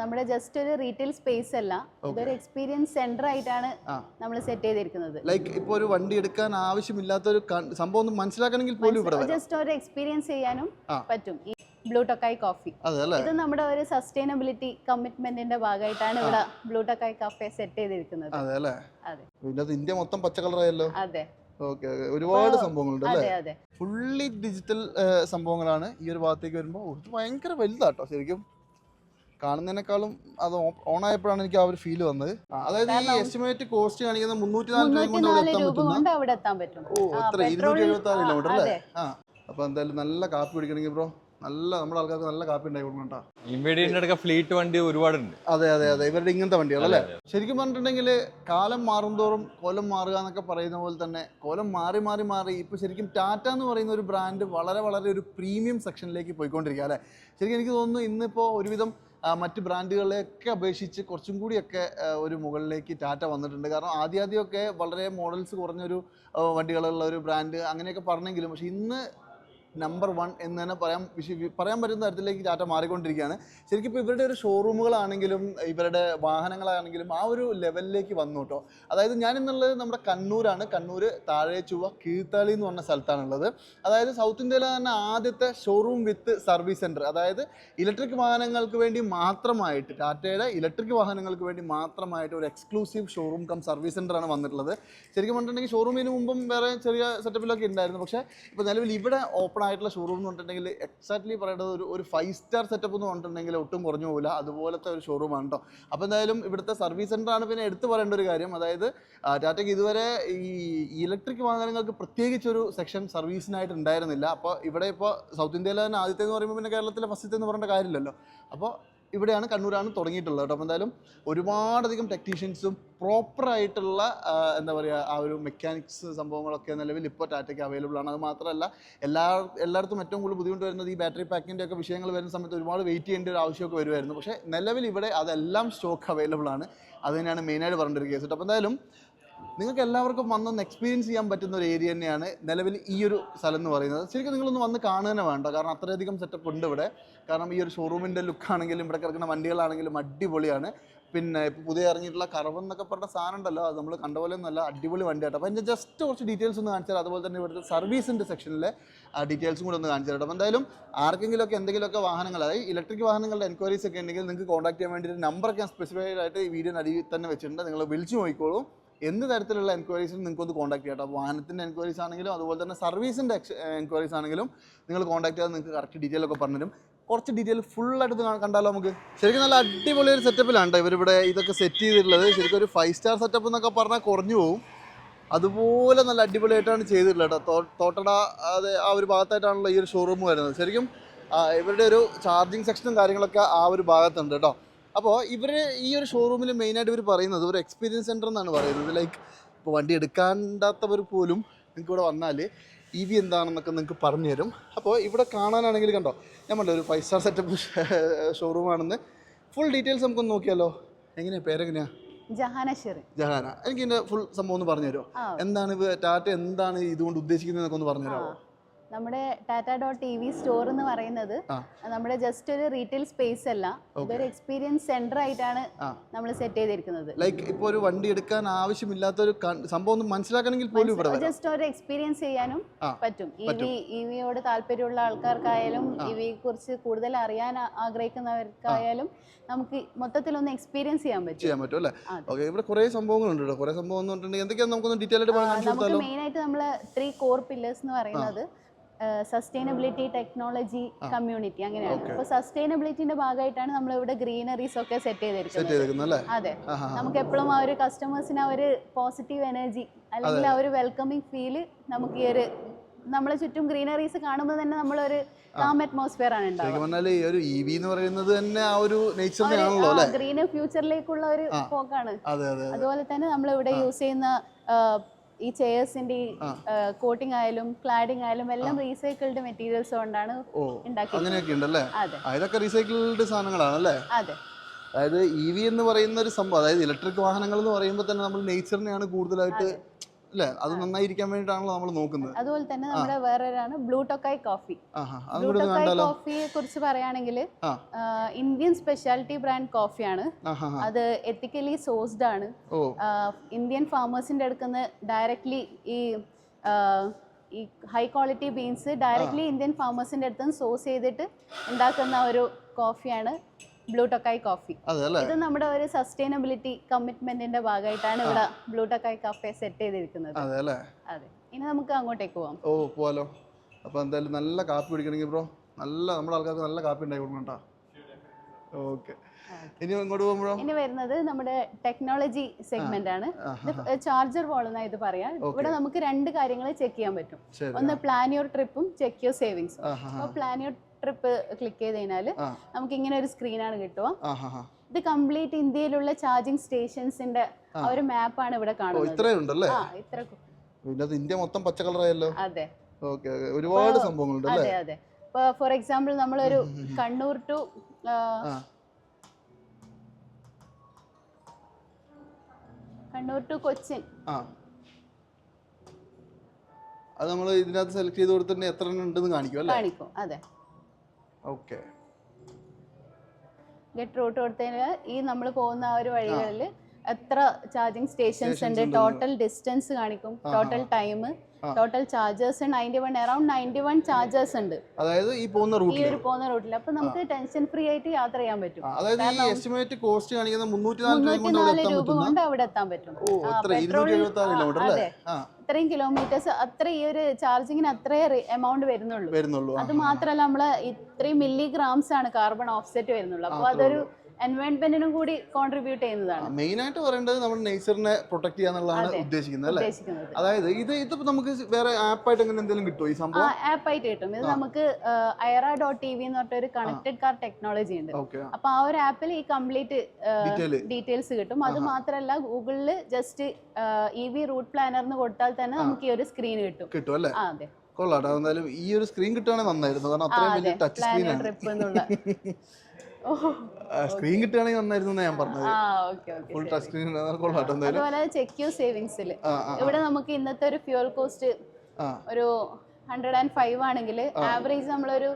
നമ്മുടെ ജസ്റ്റ് ഒരു retail space അല്ല. ഇതൊരു എക്സ്പീരിയൻസ് സെന്റർ ആയിട്ടാണ് നമ്മൾ സെറ്റ് ചെയ്തിരിക്കുന്നത്. ലൈക്ക് ഇപ്പൊ ഒരു വണ്ടി എടുക്കാൻ ആവശ്യമില്ലാത്ത ഒരു സംഭവം ഒന്ന് മനസ്സിലാക്കണമെങ്കിൽ പോലും ഇവിടെ ജസ്റ്റ് ഒരു എക്സ്പീരിയൻസ് ചെയ്യാനും പറ്റും. ഈ ബ്ലൂ ടൊക്കായി കോഫി ഇത് നമ്മുടെ ഒരു സസ്റ്റൈനബിലിറ്റി കമ്മിറ്റ്മെന്റിന്റെ ഭാഗമായിട്ടാണ് ഇവിടെ ബ്ലൂ ടൊക്കായി കാഫെ സെറ്റ് ചെയ്തിരിക്കുന്നത്. അതെ അല്ലേ? ഇന്ത്യ മൊത്തം പച്ച കളറായല്ലോ അതെ. ഓക്കെ ഒരുപാട് സംഭവങ്ങളുണ്ട് അല്ലേ? അതെ അതെ. ഫുള്ളി ഡിജിറ്റൽ സംഭവങ്ങളാണ് ഈ ഒരു ഭാഗത്തേക്ക് വരുമ്പോൾ ഭയങ്കര വലുതാട്ടോ ശരിക്കും. കാണുന്നതിനേക്കാളും അത് ഓൺ ആയപ്പോഴാണ് എനിക്ക് ആ ഒരു ഫീൽ വന്നത്. അതായത് ഈ എസ്റ്റിമേറ്റ് കോസ്റ്റ് കാണിക്കുന്ന മുന്നൂറ്റി നാല് രൂപ കൊണ്ട് അവിടെ എത്താൻ പറ്റുന്ന? ഓ എത്ര? ഇരുന്നൂറ്റി petrol- എഴുപത്തി ആറ് കിലോമീറ്റർ അല്ലേ. ആ അപ്പൊ എന്തായാലും നല്ല കാപ്പി കുടിക്കണമെങ്കിൽ ബ്രോ നല്ല നമ്മുടെ ആൾക്കാർക്ക് നല്ല കാപ്പി ഉണ്ടായി കൊടുക്കണം കേട്ടോ അടുക്ക ഫ്ലീറ്റ് വണ്ടി ഒരുപാടുണ്ട്. അതെ അതെ അതെ. ഇവരുടെ ഇങ്ങനത്തെ വണ്ടികളല്ലേ ശരിക്കും പറഞ്ഞിട്ടുണ്ടെങ്കിൽ കാലം മാറുംതോറും കോലം മാറുക എന്നൊക്കെ പറയുന്ന പോലെ തന്നെ കോലം മാറി മാറി മാറി ഇപ്പൊ ശരിക്കും ടാറ്റ എന്ന് പറയുന്ന ഒരു ബ്രാൻഡ് വളരെ വളരെ ഒരു പ്രീമിയം സെക്ഷനിലേക്ക് പോയിക്കൊണ്ടിരിക്കുക അല്ലേ? ശരിക്കും എനിക്ക് തോന്നുന്നു ഇന്നിപ്പോ ഒരുവിധം മറ്റ് ബ്രാൻഡുകളെയൊക്കെ അപേക്ഷിച്ച് കുറച്ചും കൂടിയൊക്കെ ഒരു മുകളിലേക്ക് ടാറ്റ വന്നിട്ടുണ്ട്. കാരണം ആദ്യാദ്യമൊക്കെ വളരെ മോഡൽസ് കുറഞ്ഞൊരു വണ്ടികളുള്ള ഒരു ബ്രാൻഡ് അങ്ങനെയൊക്കെ പറഞ്ഞെങ്കിലും പക്ഷേ ഇന്ന് നമ്പർ വൺ എന്ന് തന്നെ പറയാൻ പറയാൻ പറ്റുന്ന തരത്തിലേക്ക് ടാറ്റ മാറിക്കൊണ്ടിരിക്കുകയാണ്. ശരിക്കും ഇപ്പോൾ ഇവരുടെ ഒരു ഷോറൂമുകളാണെങ്കിലും ഇവരുടെ വാഹനങ്ങളാണെങ്കിലും ആ ഒരു ലെവലിലേക്ക് വന്നു കേട്ടോ. അതായത് ഞാൻ ഇന്നുള്ളത് നമ്മുടെ കണ്ണൂരാണ്. കണ്ണൂർ താഴെ ചുവ കീഴ്ത്താളി എന്ന് പറഞ്ഞ സ്ഥലത്താണുള്ളത്. അതായത് സൗത്ത് ഇന്ത്യയിലെ തന്നെ ആദ്യത്തെ ഷോറൂം വിത്ത് സർവീസ് സെന്റർ അതായത് ഇലക്ട്രിക് വാഹനങ്ങൾക്ക് വേണ്ടി മാത്രമായിട്ട് ടാറ്റയുടെ ഇലക്ട്രിക് വാഹനങ്ങൾക്ക് വേണ്ടി മാത്രമായിട്ട് ഒരു exclusive showroom cum service centre ആണ് വന്നിട്ടുള്ളത്. ശരിക്കും പറഞ്ഞിട്ടുണ്ടെങ്കിൽ ഷോറൂമിന് മുമ്പും വേറെ ചെറിയ സെറ്റപ്പിലൊക്കെ ഉണ്ടായിരുന്നു. പക്ഷേ ഇപ്പോൾ നിലവിൽ ഇവിടെ ഓപ്പൺ ആയിട്ടുള്ള ഷോറൂം എന്ന് പറഞ്ഞിട്ടുണ്ടെങ്കിൽ എക്സാക്ട്ലി പറയേണ്ടത് ഒരു ഒരു ഫൈവ് സ്റ്റാർ സെറ്റപ്പ് എന്ന് പറഞ്ഞിട്ടുണ്ടെങ്കിൽ ഒട്ടും കുറഞ്ഞു പോകില്ല അതുപോലത്തെ ഒരു ഷോറൂമാണ് കേട്ടോ അപ്പോൾ എന്തായാലും ഇവിടുത്തെ സർവീസ് സെന്റർ ആണ് പിന്നെ എടുത്തു പറയേണ്ട ഒരു കാര്യം. അതായത് ടാറ്റയ്ക്ക് ഇതുവരെ ഈ ഇലക്ട്രിക് വാഹനങ്ങൾക്ക് പ്രത്യേകിച്ച് ഒരു സെക്ഷൻ സർവീസിനായിട്ട് ഉണ്ടായിരുന്നില്ല. അപ്പോൾ ഇവിടെ ഇപ്പോൾ സൗത്ത് ഇന്ത്യയിലെ തന്നെ ആദ്യത്തെ എന്ന് പറയുമ്പോൾ പിന്നെ കേരളത്തിലെ ഫസ്റ്റത്തെ എന്ന് പറയേണ്ട കാര്യമില്ലല്ലോ. അപ്പോൾ ഇവിടെയാണ് കണ്ണൂരാണ് തുടങ്ങിയിട്ടുള്ളത് കേട്ടോ. അപ്പോൾ എന്തായാലും ഒരുപാടധികം ടെക്നീഷ്യൻസും പ്രോപ്പറായിട്ടുള്ള എന്താ പറയുക ആ ഒരു മെക്കാനിക്സ് സംഭവങ്ങളൊക്കെ നിലവിൽ ഇപ്പോൾ ടാറ്റയ്ക്ക് അവൈലബിൾ ആണ്. അത് മാത്രമല്ല എല്ലാ എല്ലായിടത്തും ഏറ്റവും കൂടുതൽ ബുദ്ധിമുട്ട് വരുന്നത് ഈ ബാറ്ററി പാക്കിന്റെ ഒക്കെ വിഷയങ്ങൾ വരുന്ന സമയത്ത് ഒരുപാട് വെയിറ്റ് ചെയ്യേണ്ട ഒരു ആവശ്യമൊക്കെ വരുമായിരുന്നു പക്ഷേ നിലവിൽ ഇവിടെ അതെല്ലാം സ്റ്റോക്ക് അവൈലബിൾ ആണ്. അത് തന്നെയാണ് മെയിനായിട്ട് പറഞ്ഞിട്ടൊരു കേസ് അപ്പോൾ എന്തായാലും നിങ്ങൾക്ക് എല്ലാവർക്കും വന്നൊന്ന് എക്സ്പീരിയൻസ് ചെയ്യാൻ പറ്റുന്ന ഒരു ഏരിയ തന്നെയാണ് നിലവിൽ ഈ ഒരു സ്ഥലം എന്ന് പറയുന്നത്. ശരിക്കും നിങ്ങളൊന്ന് വന്ന് കാണുക വേണ്ട. കാരണം അത്രയധികം സെറ്റപ്പ് ഉണ്ട് ഇവിടെ. കാരണം ഈ ഒരു ഷോറൂമിന്റെ ലുക്കാണെങ്കിലും ഇവിടെ കിടക്കുന്ന വണ്ടികളാണെങ്കിലും അടിപൊളിയാണ്. പിന്നെ ഇപ്പോൾ പുതിയ ഇറങ്ങിയിട്ടുള്ള കറവ് എന്നൊക്കെ പറഞ്ഞ സാധനം ഉണ്ടല്ലോ അത് നമ്മൾ കണ്ട പോലെ ഒന്നല്ല അടിപൊളി വണ്ടിയാട്ടോ അപ്പോൾ അതിന്റെ ജസ്റ്റ് കുറച്ച് ഡീറ്റെയിൽസ് ഒന്ന് കാണിച്ചാൽ അതുപോലെ തന്നെ ഇവിടുത്തെ സർവീസിന്റെ സെക്ഷനിലെ ഡീറ്റെയിൽസും കൂടെ ഒന്ന് കാണിച്ചു തരാം അപ്പോൾ എന്തായാലും ആർക്കെങ്കിലുമൊക്കെ എന്തെങ്കിലുമൊക്കെ വാഹനങ്ങൾ ഇലക്ട്രിക് വാഹനങ്ങളുടെ എൻക്വയറീസ് ഒക്കെ ഉണ്ടെങ്കിൽ നിങ്ങൾക്ക് കോൺടാക്ട് ചെയ്യാൻ വേണ്ടി നമ്പറൊക്കെ ഞാൻ സ്പെസിഫൈഡ് ആയിട്ട് ഈ വീഡിയോ അടിയിൽ തന്നെ വെച്ചിട്ടുണ്ട്. നിങ്ങൾ വിളിച്ചു നോക്കിക്കോളൂ. എന്ത് തരത്തിലുള്ള എൻക്വയറീസിനും നിങ്ങൾക്കൊന്ന് കോൺടാക്ട് ചെയ്യാം അപ്പോൾ വാഹനത്തിന്റെ എൻക്വയറീസ് ആണെങ്കിലും അതുപോലെ തന്നെ സർവീസിന്റെ എൻക്വയറീസ് ആണെങ്കിലും നിങ്ങൾ കോൺടാക്ട് ചെയ്താൽ നിങ്ങൾക്ക് കറക്റ്റ് ഡീറ്റെയിൽ ഒക്കെ പറഞ്ഞുതരും കുറച്ച് ഡീറ്റെയിൽ ഫുള്ളായിട്ട് കണ്ടാലോ നമുക്ക്? ശരിക്കും നല്ല അടിപൊളി ഒരു സെറ്റപ്പിലാണ് ഇവരിവിടെ ഇതൊക്കെ സെറ്റ് ചെയ്തിട്ടുള്ളത്. ശരിക്കും ഒരു ഫൈവ് സ്റ്റാർ സെറ്റപ്പ് എന്നൊക്കെ പറഞ്ഞാൽ കുറഞ്ഞു പോകും അതുപോലെ നല്ല അടിപൊളിയായിട്ടാണ് ചെയ്തിട്ടുള്ളത് കേട്ടോ. തോട്ടട അത് ആ ഒരു ഭാഗത്തായിട്ടാണല്ലോ ഈ ഒരു ഷോറൂം വരുന്നത്. ശരിക്കും ഇവരുടെ ഒരു ചാർജിങ് സെക്ഷനും കാര്യങ്ങളൊക്കെ ആ ഒരു ഭാഗത്തുണ്ട് കേട്ടോ. അപ്പോൾ ഇവർ ഈ ഒരു ഷോറൂമിൽ മെയിനായിട്ട് ഇവർ പറയുന്നത് ഒരു എക്സ്പീരിയൻസ് സെന്റർ എന്നാണ് പറയുന്നത്. ലൈക്ക് ഇപ്പോൾ വണ്ടി എടുക്കാണ്ടാത്തവർ പോലും നിങ്ങൾക്ക് ഇവിടെ വന്നാൽ ഇ വി എന്താണെന്നൊക്കെ നിങ്ങൾക്ക് പറഞ്ഞു തരും അപ്പോൾ ഇവിടെ കാണാനാണെങ്കിൽ കണ്ടോ ഞാൻ പറഞ്ഞ ഒരു ഫൈവ് സ്റ്റാർ സെറ്റപ്പ് ഷോറൂമാണെന്ന് ഫുൾ ഡീറ്റെയിൽസ് നമുക്കൊന്ന് നോക്കിയാലോ? എങ്ങനെയാണ് പേരെങ്ങനെയാണ് ജഹാനശ്വറി ജഹാന. എനിക്ക് ഇതിന്റെ ഫുൾ സംഭവം ഒന്ന് പറഞ്ഞു തരുമോ എന്താണ് ടാറ്റ എന്താണ് ഇതുകൊണ്ട് ഉദ്ദേശിക്കുന്നത് എന്നൊക്കെ ഒന്ന് പറഞ്ഞു തരാമോ നമ്മുടെ Tata dot T V store എന്ന് പറയുന്നത് നമ്മുടെ ജസ്റ്റ് ഒരു റീറ്റെയിൽ സ്പേസ് അല്ല. ഇതൊരു എക്സ്പീരിയൻസ് സെന്റർ ആയിട്ടാണ് നമ്മൾ സെറ്റ് ചെയ്തിരിക്കുന്നത്. ലൈക്ക് ഇപ്പോൾ ഒരു വണ്ടി എടുക്കാൻ ആവശ്യമില്ലാത്ത ഒരു സംഭവം ഒന്നും മനസ്സിലാക്കണമെങ്കിൽ പോലും ഇവിടെ ജസ്റ്റ് ഒരു എക്സ്പീരിയൻസ് ചെയ്യാനും പറ്റും. ഇ വി ഇ വിയോട് താല്പര്യമുള്ള ആൾക്കാർക്കായാലും ഇ വിയെ കുറിച്ച് കൂടുതൽ അറിയാൻ ആഗ്രഹിക്കുന്നവർക്കായാലും നമുക്ക് മൊത്തത്തിൽ ഒന്ന് എക്സ്പീരിയൻസ് ചെയ്യാൻ പറ്റും. ചെയ്യാൻ പറ്റും അല്ലേ. ഓക്കെ ഇവിടെ കുറേ സംഭവങ്ങളുണ്ട് കേട്ടോ. കുറേ സംഭവം എന്ന് പറഞ്ഞിട്ടുണ്ടെങ്കിൽ എന്തൊക്കെയാണ് നമുക്കൊന്ന് ഡീറ്റെയിൽ ആയിട്ട് നമുക്ക് മെയിൻ ആയിട്ട് നമ്മൾ ത്രീ കോർ പില്ലേഴ്സ് എന്ന് പറയുന്നത് സസ്റ്റൈനബിലിറ്റി ടെക്നോളജി കമ്മ്യൂണിറ്റി അങ്ങനെയാണ്. അപ്പൊ സസ്റ്റൈനബിലിറ്റിന്റെ ഭാഗമായിട്ടാണ് നമ്മൾ ഇവിടെ ഗ്രീനറീസ് ഒക്കെ സെറ്റ് ചെയ്തിരിക്കുന്നത്. അതെ. നമുക്ക് എപ്പോഴും ആ ഒരു കസ്റ്റമേഴ്സിന് ആ ഒരു പോസിറ്റീവ് എനർജി അല്ലെങ്കിൽ ആ ഒരു വെൽക്കമിങ് ഫീൽ നമുക്ക് ഈ ഒരു നമ്മളെ ചുറ്റും ഗ്രീനറീസ് കാണുമ്പോൾ തന്നെ നമ്മളൊരു കാം അറ്റ്മോസ്ഫിയർ ആണ് ഉണ്ടാവുക. ഈ ഒരു ഇ വി എന്ന് പറയുന്നത് തന്നെ ആ ഒരു അല്ലേ? ഗ്രീൻ ഫ്യൂച്ചറിലേക്കുള്ള ഒരു പോക്കാണ്. അതെ അതെ അതുപോലെ തന്നെ നമ്മൾ ഇവിടെ യൂസ് ചെയ്യുന്ന ഈ ചെയർസിന്റെ കോട്ടിംഗ് ആയാലും ക്ലാഡിംഗ് ആയാലും എല്ലാം റീസൈക്കിൾഡ് മെറ്റീരിയൽസ് കൊണ്ടാണ് അങ്ങനെയൊക്കെ ഉണ്ടല്ലേ? അതൊക്കെ ഇതൊക്കെ റീസൈക്കിൾഡ് സാധനങ്ങളാണ് അല്ലേ അതെ. അതായത് ഇ വി എന്ന് പറയുന്ന ഒരു സംഭവം അതായത് ഇലക്ട്രിക് വാഹനങ്ങൾ എന്ന് പറയുമ്പോൾ തന്നെ നമ്മൾ നേച്ചറിനെയാണ് കൂടുതലായിട്ട് അല്ലേ? അത് നന്നായിരിക്കാൻ വേണ്ടിയിട്ടാണല്ലോ നമ്മൾ നോക്കുന്നത്. അതുപോലെ തന്നെ നമ്മുടെ വേറൊരാണ് Blue Tokai coffee Blue Tokai കോഫിയെ കുറിച്ച് പറയുകയാണെങ്കിൽ ഇന്ത്യൻ സ്പെഷ്യാലിറ്റി ബ്രാൻഡ് കോഫിയാണ്. അത് എത്തിക്കലി സോഴ്സ്ഡ് ആണ്. ഇന്ത്യൻ ഫാമേഴ്സിന്റെ അടുക്കുന്ന ഡയറക്ട്ലി ഈ ഈ high quality beans directly Indian ഫാമേഴ്സിന്റെ അടുത്ത് സോഴ്സ് ചെയ്തിട്ട് ഉണ്ടാക്കുന്ന ഒരു കോഫിയാണ് ബ്ലൂ ടൊക്കായ് കോഫി ഇത് നമ്മുടെ ഒരു സസ്റ്റൈനബിലിറ്റി കമ്മിറ്റ്മെന്റിന്റെ ഭാഗമായിട്ടാണ് ഇവിടെ ബ്ലൂ ടൊക്കായ് കാഫെ സെറ്റ് ചെയ്തിരിക്കുന്നത്. അതെ ഇനി നമുക്ക് അങ്ങോട്ടേക്ക് പോവാം. ഓ പോവാലോ? അപ്പോൾ എന്തായാലും നല്ല കാപ്പി കുടിക്കണമെങ്കിൽ ബ്രോ നല്ല നമ്മുടെ ആൾക്കാർക്ക് നല്ല കാപ്പി ഉണ്ടാക്കി കൊടുക്കണം ഓക്കെ. ഇനി ഇങ്ങോട്ട് പോകുമ്പോഴോ ഇനി വരുന്നത് നമ്മുടെ ടെക്നോളജി സെഗ്മെന്റ് ആണ്. ചാർജർ വാൾ എന്നാ ഇത് പറയാ. ഇവിടെ നമുക്ക് രണ്ട് കാര്യങ്ങൾ ചെക്ക് ചെയ്യാൻ പറ്റും. ഒന്ന് പ്ലാൻ യുവർ ട്രിപ്പും ചെക്ക് യുവർ സേവിങ്സും. അപ്പോൾ പ്ലാൻ യുവർ ട്രിപ്പ് ക്ലിക്ക് ചെയ്ത് കഴിഞ്ഞാൽ നമുക്ക് ഇങ്ങനെ ഒരു സ്ക്രീനാണ് കിട്ടുക. ഇത് കംപ്ലീറ്റ് ഇന്ത്യയിലുള്ള ചാർജിങ് സ്റ്റേഷൻസിന്റെ ഒരു മാപ്പാണ് ഇവിടെ കാണുന്നത്. ഇന്ത്യ മൊത്തം പച്ച കളറായല്ലോ അതെ. ഒരുപാട് സംഭവങ്ങളുണ്ട് അതെ അതെ. ഇപ്പൊ ഫോർ എക്സാമ്പിൾ നമ്മളൊരു കണ്ണൂർ ടു കണ്ണൂർ ടു കൊച്ചിൻ. അത് നമ്മൾ ഇതിനകത്ത് സെലക്ട് ചെയ്ത് കൊടുത്തിട്ട് എത്ര എണ്ണം ഉണ്ടെന്ന് കാണിക്കും അല്ലേ? കാണിക്കും അതെ. ഓക്കെ ഗെറ്റ് റൂട്ട് കൊടുത്തതിന് ഈ നമ്മൾ പോകുന്ന ആ ഒരു വഴികളിൽ എത്ര ചാർജിങ് സ്റ്റേഷൻസ് ഉണ്ട്? ടോട്ടൽ ഡിസ്റ്റൻസ് കാണിക്കും. Total time total chargers ninety one around ninety one chargers ഉണ്ട്. അതായത് ഈ പോകുന്ന റൂട്ടിൽ ഈ ഒരു പോകുന്ന റൂട്ടിൽ അപ്പൊ നമുക്ക് ടെൻഷൻ ഫ്രീ ആയിട്ട് യാത്ര ചെയ്യാൻ പറ്റും. അതായത് ഈ എസ്റ്റിമേറ്റ് കോസ്റ്റ് കാണിക്കുന്ന മുന്നൂറ്റി നാല് രൂപ കൊണ്ട് അവിടെ എത്താൻ പറ്റും. അതെ. ഇത്രയും കിലോമീറ്റേഴ്സ് അത്ര ഈ ഒരു ചാർജിങ്ങിന് അത്രേ എമൗണ്ട് വരുന്നുള്ളൂ. വരുന്നുള്ളൂ. അത് മാത്രല്ല നമ്മൾ ഇത്രയും മില്ലിഗ്രാംസ് ആണ് കാർബൺ ഓഫ്സെറ്റ് വരുന്നുള്ളൂ. അപ്പൊ അതൊരു എൻവയോൺമെന്റിനും കൂടി കോൺട്രിബ്യൂട്ട് ചെയ്യുന്നതാണ്. മെയിൻ ആയിട്ട് പറയേണ്ടത് നമ്മൾ നേച്ചറിനെ പ്രൊട്ടക്ട് ചെയ്യാന്നുള്ളതാണ് ഉദ്ദേശിക്കുന്നത് അല്ലേ? അതായത് ഇത് ഇതിപ്പോ നമുക്ക് വേറെ ആപ്പായിട്ട് അങ്ങനെ എന്തെങ്കിലും കിട്ടുമോ ഈ സംഭവം? ആപ്പ് ആയിട്ട് കിട്ടും. ഇത് നമുക്ക് ഐറ ഡോട്ട് ടി വി എന്ന് പറഞ്ഞ ഒരു കണക്റ്റഡ് കാർ ടെക്നോളജി ഉണ്ട്. അപ്പൊ ആ ഒരു ആപ്പിൽ ഈ കംപ്ലീറ്റ് ഡീറ്റെയിൽസ് കിട്ടും. അത് മാത്രമല്ല ഗൂഗിളിൽ ജസ്റ്റ് ഇ വി റൂട്ട് എന്ന് കൊടുത്താൽ തന്നെ നമുക്ക് ഈ ഒരു സ്ക്രീൻ കിട്ടും. കിട്ടും അല്ലേ? അതെ. കൊള്ളാട്ടോ എന്തായാലും ഈ ഒരു സ്ക്രീൻ കിട്ടുകയാണെങ്കിൽ നന്നായിരുന്നു. കാരണം അത്രയും വലിയ ടച്ച് സ്ക്രീൻ ഓ സ്ക്രീൻ കിട്ടുകയാണെങ്കിൽ നന്നായിരുന്നു ഞാൻ പറഞ്ഞത്. ഫുൾ ടച്ച് സ്ക്രീൻ കൊള്ളാട്ടോ അതുപോലെ ചെക്ക് യു സേവിങ്സിൽ ഇവിടെ നമുക്ക് ഇന്നത്തെ ഒരു ഫ്യൂൽ കോസ്റ്റ് ഒരു ഹൺഡ്രഡ് ആൻഡ് ഫൈവ് ആണെങ്കിൽ ആവറേജ് നമ്മളൊരു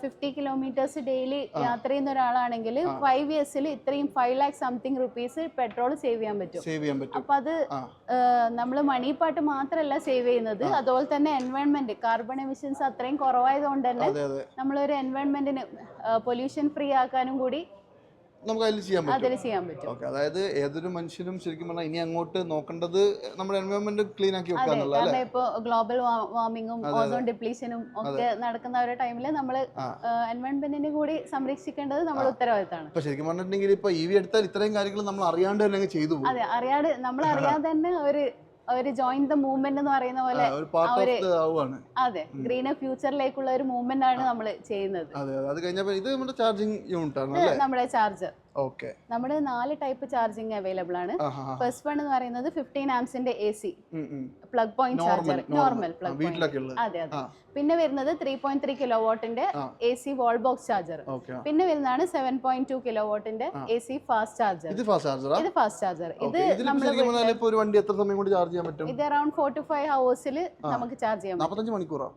ഫിഫ്റ്റി കിലോമീറ്റേഴ്സ് ഡെയിലി യാത്ര ചെയ്യുന്ന ഒരാളാണെങ്കിൽ ഫൈവ് ഇയേഴ്സിൽ ഇത്രയും five lakh something rupees petrol save ചെയ്യാൻ പറ്റും. സേവ് ചെയ്യാൻ പറ്റും. അപ്പൊ അത് നമ്മൾ മണി പാട്ട് മാത്രമല്ല സേവ് ചെയ്യുന്നത്. അതുപോലെ തന്നെ എൻവയോൺമെന്റ് കാർബൺ എമിഷൻസ് അത്രയും കുറവായതുകൊണ്ട് തന്നെ നമ്മളൊരു എൻവയോൺമെന്റിന് പൊല്യൂഷൻ ഫ്രീ ആക്കാനും കൂടി നമുക്ക് അതിൽ ചെയ്യാൻ പറ്റും. ഓക്കെ അതായത് ഏതൊരു മനുഷ്യനും ശരിക്കും പറഞ്ഞാൽ ഇനി അങ്ങോട്ട് നോക്കേണ്ടത് നമ്മുടെ എൻവയോൺമെന്റ് ക്ലീൻ ആക്കി വെക്കുക അല്ലേ? കാരണം ഗ്ലോബൽ വാർമിങ്ങും ഓസോൺ ഡിപ്ലീഷനും ഒക്കെ നടക്കുന്ന ഒരു ടൈമിൽ നമ്മൾ എൻവയോൺമെന്റിനെ കൂടി സംരക്ഷിക്കേണ്ടത് നമ്മുടെ ഉത്തരവാദിത്തമാണ്. ഇപ്പൊ ശരിക്കും പറഞ്ഞിട്ടുണ്ടെങ്കിൽ ഇപ്പൊ ഇ വി എടുത്താൽ ഇത്രയും കാര്യങ്ങൾ നമ്മൾ അറിയാണ്ട് തന്നെ ചെയ്തു അതെ അറിയാതെ നമ്മൾ അറിയാതെ തന്നെ ഒരു ഒരു ജോയിൻ ദ മൂവ്മെന്റ് എന്ന് പറയുന്ന പോലെ അവർ അതെ ഗ്രീനർ ഫ്യൂച്ചറിലേക്കുള്ള ഒരു മൂവ്മെന്റ് ആണ് നമ്മൾ ചെയ്യുന്നത്. അതെ കഴിഞ്ഞപ്പോൾ ഇത് നമ്മുടെ ചാർജിംഗ് യൂണിറ്റ് ആണ് നമ്മുടെ ചാർജർ നമ്മുടെ നാല് ടൈപ്പ് ചാർജിങ് അവൈലബിൾ ആണ്. ഫസ്റ്റ് വൺ എന്ന് പറയുന്നത് fifteen ആംസിന്റെ A C. Plug point charger normal plug അതെ അതെ. പിന്നെ വരുന്നത് ത്രീ പോയിന്റ് ത്രീ കിലോ വോട്ടിന്റെ A C wall box charger പിന്നെ വരുന്നതാണ് സെവൻ പോയിന്റ് ടു കിലോ വോട്ടിന്റെ എ സി ഫാസ്റ്റ് ചാർജർ ഇത് ഫാസ്റ്റ് ചാർജർ ഇത് ഇത് അറൌണ്ട് ഫോർ ടു ഫൈവ് ഹവേഴ്സിൽ നമുക്ക് ചാർജ് ചെയ്യാം മണിക്കൂറോ?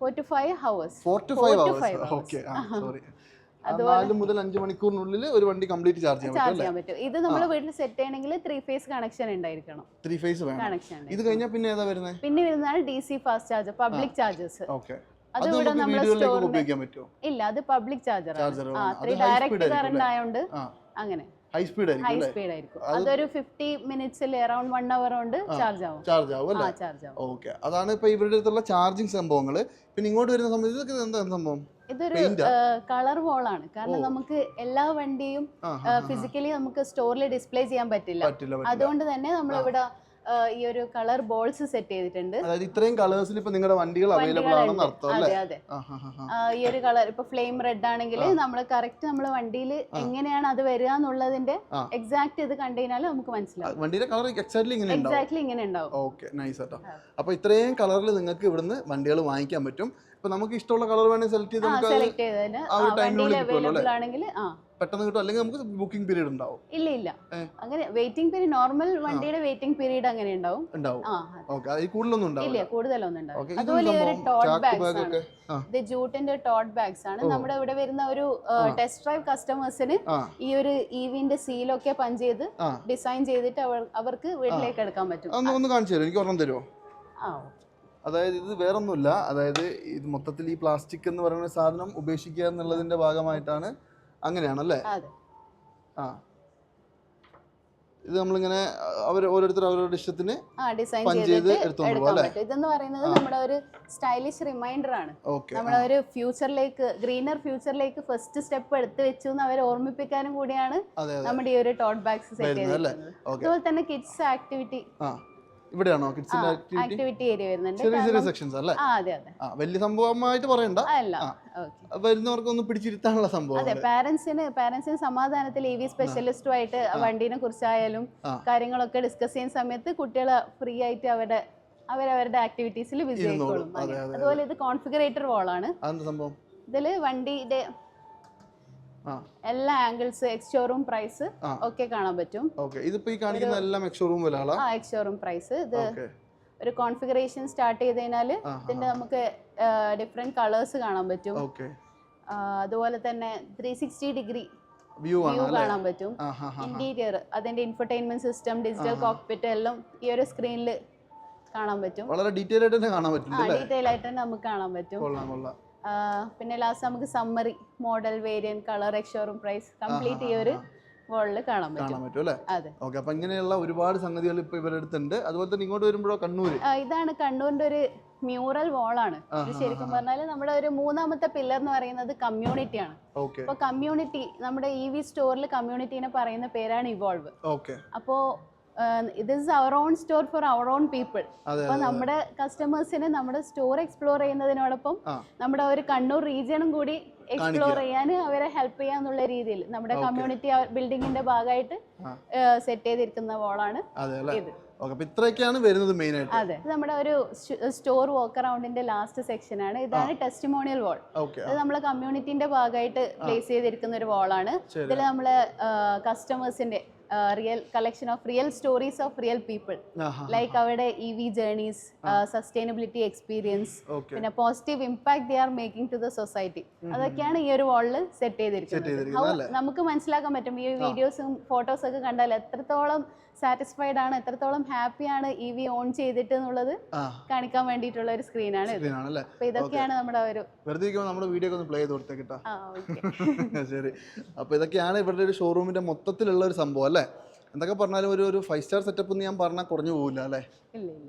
Four to five hours four to five hours. Okay sorry നാല് മുതൽ അഞ്ച് മണിക്കൂറിനുള്ളിൽ ഒരു വണ്ടി കംപ്ലീറ്റ് ചാർജ് ചെയ്യാൻ പറ്റും ഇത് നമ്മൾ വീട്ടിൽ സെറ്റ് ചെയ്യണമെങ്കിൽ ത്രീ ഫേസ് കണക്ഷൻ ഉണ്ടായിരിക്കണം. ത്രീ ഫേസ് കണക്ഷൻ ഇത് കഴിഞ്ഞാൽ പിന്നെ ഏതാ വരുന്നത് പിന്നെ വരുന്നതാണ് D C fast charger public chargers okay അത് ഇവിടെ നമ്മൾ സ്റ്റോറിൽ സ്റ്റോറിന് ഇല്ല അത് പബ്ലിക് ചാർജർ ആ. അത് ഡയറക്റ്റ് കറണ്ട് ആയതുകൊണ്ട് അങ്ങനെ. ഹൈ സ്പീഡ് ഹൈ ആയിരിക്കും ഹൈ സ്പീഡ് ആയിരിക്കും. അതൊരു ഫിഫ്റ്റി മിനിറ്റ്സിൽ അറൌണ്ട് വൺ അവർ കൊണ്ട് ചാർജ് ആവും. ചാർജ് ആവും അല്ലേ? ചാർജ് ആവും. ഓക്കെ അതാണ് ഇപ്പൊ ഇവരുടെ അടുത്തുള്ള ചാർജിങ് സംഭവങ്ങൾ പിന്നെ ഇങ്ങോട്ട് വരുന്ന സമയത്ത് ഇതൊക്കെ എന്താ സംഭവം? ഇതൊരു കളർ ആണ് കാരണം നമുക്ക് എല്ലാ വണ്ടിയും ഫിസിക്കലി നമുക്ക് സ്റ്റോറിൽ ഡിസ്പ്ലേ ചെയ്യാൻ പറ്റില്ല. അതുകൊണ്ട് തന്നെ നമ്മൾ ഇവിടെ ഈ ഒരു കളർ ബോൾസ് സെറ്റ് ചെയ്തിട്ടുണ്ട്. അതായത് ഇത്രയും കളേഴ്സിൽ ഇപ്പൊ നിങ്ങളുടെ വണ്ടികൾ അവൈലബിൾ ആണെന്ന് അർത്ഥം അല്ലേ? അതെ അതെ. ഈ ഒരു കളർ ഇപ്പൊ ഫ്ലെയിം റെഡ് ആണെങ്കിൽ നമ്മൾ കറക്റ്റ് നമ്മൾ വണ്ടിയിൽ എങ്ങനെയാണ് അത് വരിക എന്നുള്ളതിന്റെ. എക്സാക്ട് ഇത് കണ്ടു കഴിഞ്ഞാൽ നമുക്ക് മനസ്സിലാവും. വണ്ടിയുടെ കളർ എക്സാക്ട്ലി ഇങ്ങനെ എക്സാക്ട്ലി ഇങ്ങനെ ഉണ്ടാവും. ഓക്കെ നൈസ് ആട്ടോ. അപ്പൊ ഇത്രയും കളറിൽ നിങ്ങൾക്ക് ഇവിടുന്ന് വണ്ടികൾ വാങ്ങിക്കാൻ പറ്റും. ഇപ്പൊ നമുക്ക് ഇഷ്ടമുള്ള കളർ വേണമെങ്കിൽ സെലക്ട് ചെയ്ത് നമുക്ക് സെലക്ട് ചെയ്തതിന്. ആ ഒരു time നുള്ളിൽ വണ്ടിയിൽ അവൈലബിൾ ആണെങ്കിൽ ആ. പെട്ടെന്ന് കിട്ടും അല്ലെങ്കിൽ നമുക്ക് ബുക്കിംഗ് പീരീഡ് ഉണ്ടാവും. ഇല്ല ഇല്ല. അങ്ങനെ വെയിറ്റിംഗ് പീരീഡ് നോർമൽ വണ്ടിയുടെ വെയിറ്റിംഗ് പീരീഡ് അങ്ങനെ ഉണ്ടാവും. ഉണ്ടാവും. ഓക്കേ. ഓക്കെ അതിൽ കൂടുതലൊന്നും ഇല്ല കൂടുതലൊന്നും ഓക്കെ ഉണ്ടാവും അതുപോലെ ഒരു ടോട്ട് ബാഗ് ആണ്. ഇത് ജൂട്ടിന്റെ ടോട്ട് ബാഗ്സ് ആണ്. നമ്മുടെ ഇവിടെ വരുന്ന ഒരു ടെസ്റ്റ് ഡ്രൈവ് കസ്റ്റമേഴ്സിന് ഈ ഒരു ഇവിന്റെ സീലൊക്കെ പഞ്ച് ചെയ്ത് ഡിസൈൻ ചെയ്തിട്ട് അവർക്ക് വീട്ടിലേക്ക് എടുക്കാൻ പറ്റും. ഒന്ന് കാണിച്ചു തരുമോ? എനിക്ക് ഒരെണ്ണം തരുമോ? ആ അതായത് ഇത് വേറൊന്നുമില്ല. അതായത് ഇത് മൊത്തത്തിൽ ഈ പ്ലാസ്റ്റിക് എന്ന് പറയുന്ന സാധനം ഉപേക്ഷിക്കുക എന്നുള്ളതിന്റെ ഭാഗമായിട്ടാണ് അങ്ങനെയാണല്ലേ? ആ. ഇത് നമ്മളിങ്ങനെ അവർ ഓരോരുത്തർ അവരുടെ ഇഷ്ടത്തിന് ഡിസൈൻ ചെയ്ത്? ഇതെന്ന് പറയുന്നത് നമ്മുടെ ഒരു സ്റ്റൈലിഷ് റിമൈൻഡർ ആണ്. നമ്മുടെ ഒരു ഫ്യൂച്ചറിലേക്ക് ഗ്രീനർ ഫ്യൂച്ചറിലേക്ക് ഫസ്റ്റ് സ്റ്റെപ്പ് എടുത്തു വെച്ചു എന്ന് അവരെ ഓർമ്മിപ്പിക്കാനും കൂടിയാണ് നമ്മുടെ ഈ ഒരു ടോട്ട് ബാഗ്സ് സെറ്റ് ചെയ്തത്? അതുപോലെ തന്നെ കിഡ്സ് ആക്ടിവിറ്റി ഇവിടെയാണോ കിഡ്സിന്റെ ആക്ടിവിറ്റി ഏരിയ വരുന്നുണ്ട്. ചെറിയ ചെറിയ സെക്ഷൻസ് അല്ലേ? ആ വലിയ സംഭവമായിട്ട് പറയണ്ട. വരുന്നവർക്കൊന്ന് പിടിച്ചിരുത്താനുള്ള സംഭവം അതെ പാരന്റ്സിന് പാരന്റ്സിന് സമാധാനത്തിൽ ഇ വി സ്പെഷ്യലിസ്റ്റുമായിട്ട് വണ്ടീനെ കുറിച്ചായാലും. കാര്യങ്ങളൊക്കെ ഡിസ്കസ് ചെയ്യുന്ന സമയത്ത് കുട്ടികളെ ഫ്രീ ആയിട്ട് അവരുടെ അവരവരുടെ ആക്ടിവിറ്റീസിൽ. അതെ, അതുപോലെ ഇത് കോൺഫിഗറേറ്റർ സംഭവം? ഇതിൽ വണ്ടിയുടെ എല്ലാ ആംഗിൾസ് എക്സ് പ്രൈസ്. ഒക്കെ കാണാൻ പറ്റും. ഇതിപ്പോ ഈ കാണിക്കുന്ന എല്ലാം എക്സ്ഷോറൂം വിലകളാ ആ എക്സ് പ്രൈസ് ഇത് ഒരു കോൺഫിഗറേഷൻ സ്റ്റാർട്ട് ചെയ്ത് കഴിഞ്ഞാൽ ഇതിന്റെ നമുക്ക് ഡിഫറെന്റ് കളേഴ്സ് കാണാൻ പറ്റും. അതുപോലെ തന്നെ ത്രീ സിക്സ്റ്റി ഡിഗ്രി വ്യൂ കാണാൻ പറ്റും. ഇന്റീരിയർ അതിന്റെ ഇൻഫർടൈൻമെന്റ് സിസ്റ്റം ഡിജിറ്റൽ കോക്പിറ്റ് എല്ലാം ഈ ഒരു സ്ക്രീനിൽ കാണാൻ പറ്റും. വളരെ ഡീറ്റെയിൽ ആയിട്ട് തന്നെ കാണാൻ പറ്റും ഡീറ്റെയിൽ ആയിട്ട് തന്നെ നമുക്ക് കാണാൻ പറ്റും. കൊള്ളാം കൊള്ളാം. പിന്നെ ലാസ്റ്റ് നമുക്ക് summary model variant colour ex showroom price complete ഈ ഒരു കാണാൻ പറ്റും. അല്ലേ? ഓക്കെ അപ്പൊ ഇങ്ങനെയുള്ള ഒരുപാട് സംഗതികൾ ഇപ്പൊ ഇവരുടെ അടുത്തുണ്ട് അതുപോലെ തന്നെ ഇങ്ങോട്ട് വരുമ്പോഴോ കണ്ണൂര്? ഇതാണ് കണ്ണൂരിന്റെ ഒരു മ്യൂറൽ വാളാണ് ഇത് ശരിക്കും പറഞ്ഞാൽ നമ്മുടെ ഒരു മൂന്നാമത്തെ പില്ലർ എന്ന് പറയുന്നത് കമ്മ്യൂണിറ്റിയാണ് ആണ്. ഓക്കെ കമ്മ്യൂണിറ്റി നമ്മുടെ ഇ വി സ്റ്റോറിൽ കമ്മ്യൂണിറ്റീനെ പറയുന്ന പേരാണ് ഇവോൾവ് അപ്പോ ഇത് is our own store for our own people അപ്പൊ നമ്മുടെ കസ്റ്റമേഴ്സിന് നമ്മുടെ സ്റ്റോർ എക്സ്പ്ലോർ ചെയ്യുന്നതിനോടൊപ്പം നമ്മുടെ ഒരു കണ്ണൂർ റീജിയണും കൂടി എക്സ്പ്ലോർ ചെയ്യാൻ അവരെ ഹെൽപ്പ് ചെയ്യാന്നുള്ള രീതിയിൽ നമ്മുടെ കമ്മ്യൂണിറ്റി ബിൽഡിങ്ങിന്റെ ഭാഗമായിട്ട് സെറ്റ് ചെയ്തിരിക്കുന്ന വോളാണ് ഇത്. ഇത്രയൊക്കെയാണ് വരുന്നത് മെയിൻ ആയിട്ട്. അതെ നമ്മുടെ ഒരു സ്റ്റോർ വോക്ക് അറൗണ്ടിന്റെ ലാസ്റ്റ് സെക്ഷൻ ആണ്. ഇതാണ് ടെസ്റ്റിമോണിയൽ വാൾ ഇത് നമ്മളെ കമ്മ്യൂണിറ്റിന്റെ ഭാഗമായിട്ട് പ്ലേസ് ചെയ്തിരിക്കുന്ന ഒരു വാളാണ് ഇതിൽ നമ്മൾ കസ്റ്റമേഴ്സിന്റെ real collection of real stories of real people like അവരുടെ E V journeys sustainability experience പിന്നെ positive impact they are making to the society അതൊക്കെയാണ് ഈ ഒരു വാളിൽ സെറ്റ് ചെയ്തിരിക്കുന്നത്. ചെയ്തിരിക്കുന്നത് നമുക്ക് മനസ്സിലാക്കാൻ പറ്റും? ഈ വീഡിയോസും ഫോട്ടോസും ഒക്കെ കണ്ടാൽ എത്രത്തോളം സാറ്റിസ്ഫൈഡ് ആണ്. എത്രത്തോളം ഹാപ്പിയാണ് ഇ വി ഓൺ ചെയ്തിട്ട് എന്നുള്ളത് കാണിക്കാൻ വേണ്ടിയിട്ടുള്ള ഒരു സ്ക്രീനാണ് അപ്പൊ ഇതൊക്കെയാണ് നമ്മുടെ ഒരു വെറുതെ നമ്മുടെ വീഡിയോ ഒന്ന് പ്ലേ ചെയ്ത് കൊടുത്തേക്കിട്ടാ ശരി. അപ്പോൾ ഇതൊക്കെയാണ് ഇവരുടെ ഒരു ഷോറൂമിന്റെ മൊത്തത്തിലുള്ള ഒരു സംഭവം അല്ലേ? എന്തൊക്കെ പറഞ്ഞാലും ഒരു ഒരു ഫൈവ് സ്റ്റാർ സെറ്റപ്പ് എന്ന് ഞാൻ പറഞ്ഞാൽ കുറഞ്ഞു പോകില്ല അല്ലേ?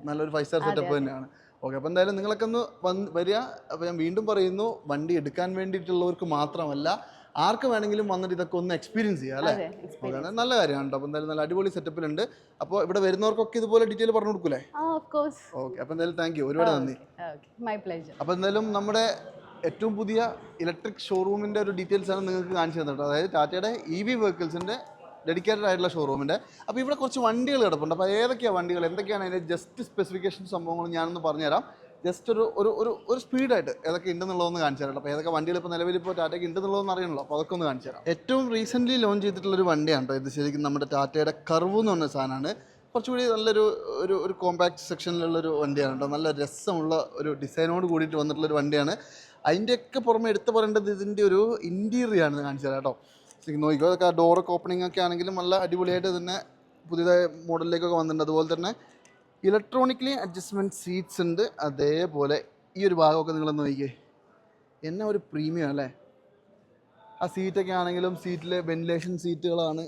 നല്ലൊരു ഫൈവ് സ്റ്റാർ സെറ്റപ്പ് തന്നെയാണ്. ഓക്കെ അപ്പോൾ എന്തായാലും നിങ്ങളൊക്കെ ഒന്ന് വന്ന് വരിക. അപ്പോൾ ഞാൻ വീണ്ടും പറയുന്നു വണ്ടി എടുക്കാൻ വേണ്ടിയിട്ടുള്ളവർക്ക് മാത്രമല്ല ആർക്ക് വേണമെങ്കിലും വന്നിട്ട് ഇതൊക്കെ ഒന്ന് എക്സ്പീരിയൻസ് ചെയ്യാം അല്ലേ? നല്ല കാര്യമാണ് കേട്ടോ അപ്പോൾ എന്തായാലും നല്ല അടിപൊളി സെറ്റപ്പിലുണ്ട് അപ്പോൾ ഇവിടെ വരുന്നവർക്കൊക്കെ ഇതുപോലെ ഡീറ്റെയിൽ പറഞ്ഞു കൊടുക്കൂലേ? ഓക്കെ അപ്പോൾ എന്തായാലും താങ്ക് യു ഒരുപാട് നന്ദി. അപ്പൊ മൈ പ്ലേജർ അപ്പോൾ എന്തായാലും നമ്മുടെ ഏറ്റവും പുതിയ ഇലക്ട്രിക് ഷോറൂമിന്റെ ഒരു ഡീറ്റെയിൽസ് ആണ് നിങ്ങൾക്ക് കാണിച്ചു തന്നിട്ട് അതായത് ടാറ്റയുടെ ഇ വി വെഹിക്കിൾസിന്റെ ഡെഡിക്കേറ്റഡ് ആയിട്ടുള്ള ഷോറൂമിന്റെ അപ്പോൾ ഇവിടെ കുറച്ച് വണ്ടികൾ കിടപ്പുണ്ട്. അപ്പോൾ ഏതൊക്കെയാണ് വണ്ടികൾ? എന്തൊക്കെയാണ് അതിന്റെ ജസ്റ്റ് സ്പെസിഫിക്കേഷൻ സംഭവങ്ങൾ ഞാനൊന്ന് പറഞ്ഞുതരാം. ജസ്റ്റ് ഒരു ഒരു ഒരു ഒരു സ്പീഡായിട്ട് ഏതൊക്കെ ഉണ്ടെന്നുള്ളതൊന്ന് കാണിച്ചു തരാം അപ്പോൾ ഏതൊക്കെ വണ്ടികൾ ഇപ്പോൾ നിലവിൽ ഇപ്പോൾ ടാറ്റയ്ക്ക് ഉണ്ടെന്നുള്ളതെന്ന് അറിയണല്ലോ. അപ്പോൾ അതൊക്കെ ഒന്ന് കാണിച്ചു തരാം. ഏറ്റവും റീസെന്റ്ലി ലോഞ്ച് ചെയ്തിട്ടുള്ളൊരു വണ്ടിയാണ് കേട്ടോ ഇത്. ശരിക്കും നമ്മുടെ ടാറ്റയുടെ കർവ് എന്ന് പറഞ്ഞ സാധനമാണ്. കുറച്ചുകൂടി നല്ലൊരു ഒരു ഒരു കോമ്പാക്ട് സെക്ഷനിലുള്ളൊരു വണ്ടിയാണ് കേട്ടോ. നല്ല രസമുള്ള ഒരു ഡിസൈനോട് കൂടിയിട്ട് വന്നിട്ടുള്ളൊരു വണ്ടിയാണ്. അതിന്റെയൊക്കെ പുറമെ എടുത്ത് പറയേണ്ടത് ഇതിന്റെ ഒരു ഇന്റീരിയർ ആണ് കാണിച്ചു തരാം കേട്ടോ. നോക്കിക്കോ അതൊക്കെ ഡോറൊക്കെ ഓപ്പണിംഗ് ഒക്കെ ആണെങ്കിലും നല്ല അടിപൊളിയായിട്ട് തന്നെ പുതിയതായ മോഡലിലേക്കൊക്കെ വന്നിട്ടുണ്ട്. അതുപോലെ തന്നെ ഇലക്ട്രോണിക്കലി അഡ്ജസ്റ്റ്മെന്റ് സീറ്റ്സ് ഉണ്ട്. അതേപോലെ ഈ ഒരു ഭാഗമൊക്കെ നിങ്ങൾ നോക്കിക്കേ. എന്നാ ഒരു പ്രീമിയം അല്ലേ? ആ സീറ്റൊക്കെ ആണെങ്കിലും സീറ്റിലെ വെന്റിലേഷൻ സീറ്റുകളാണ്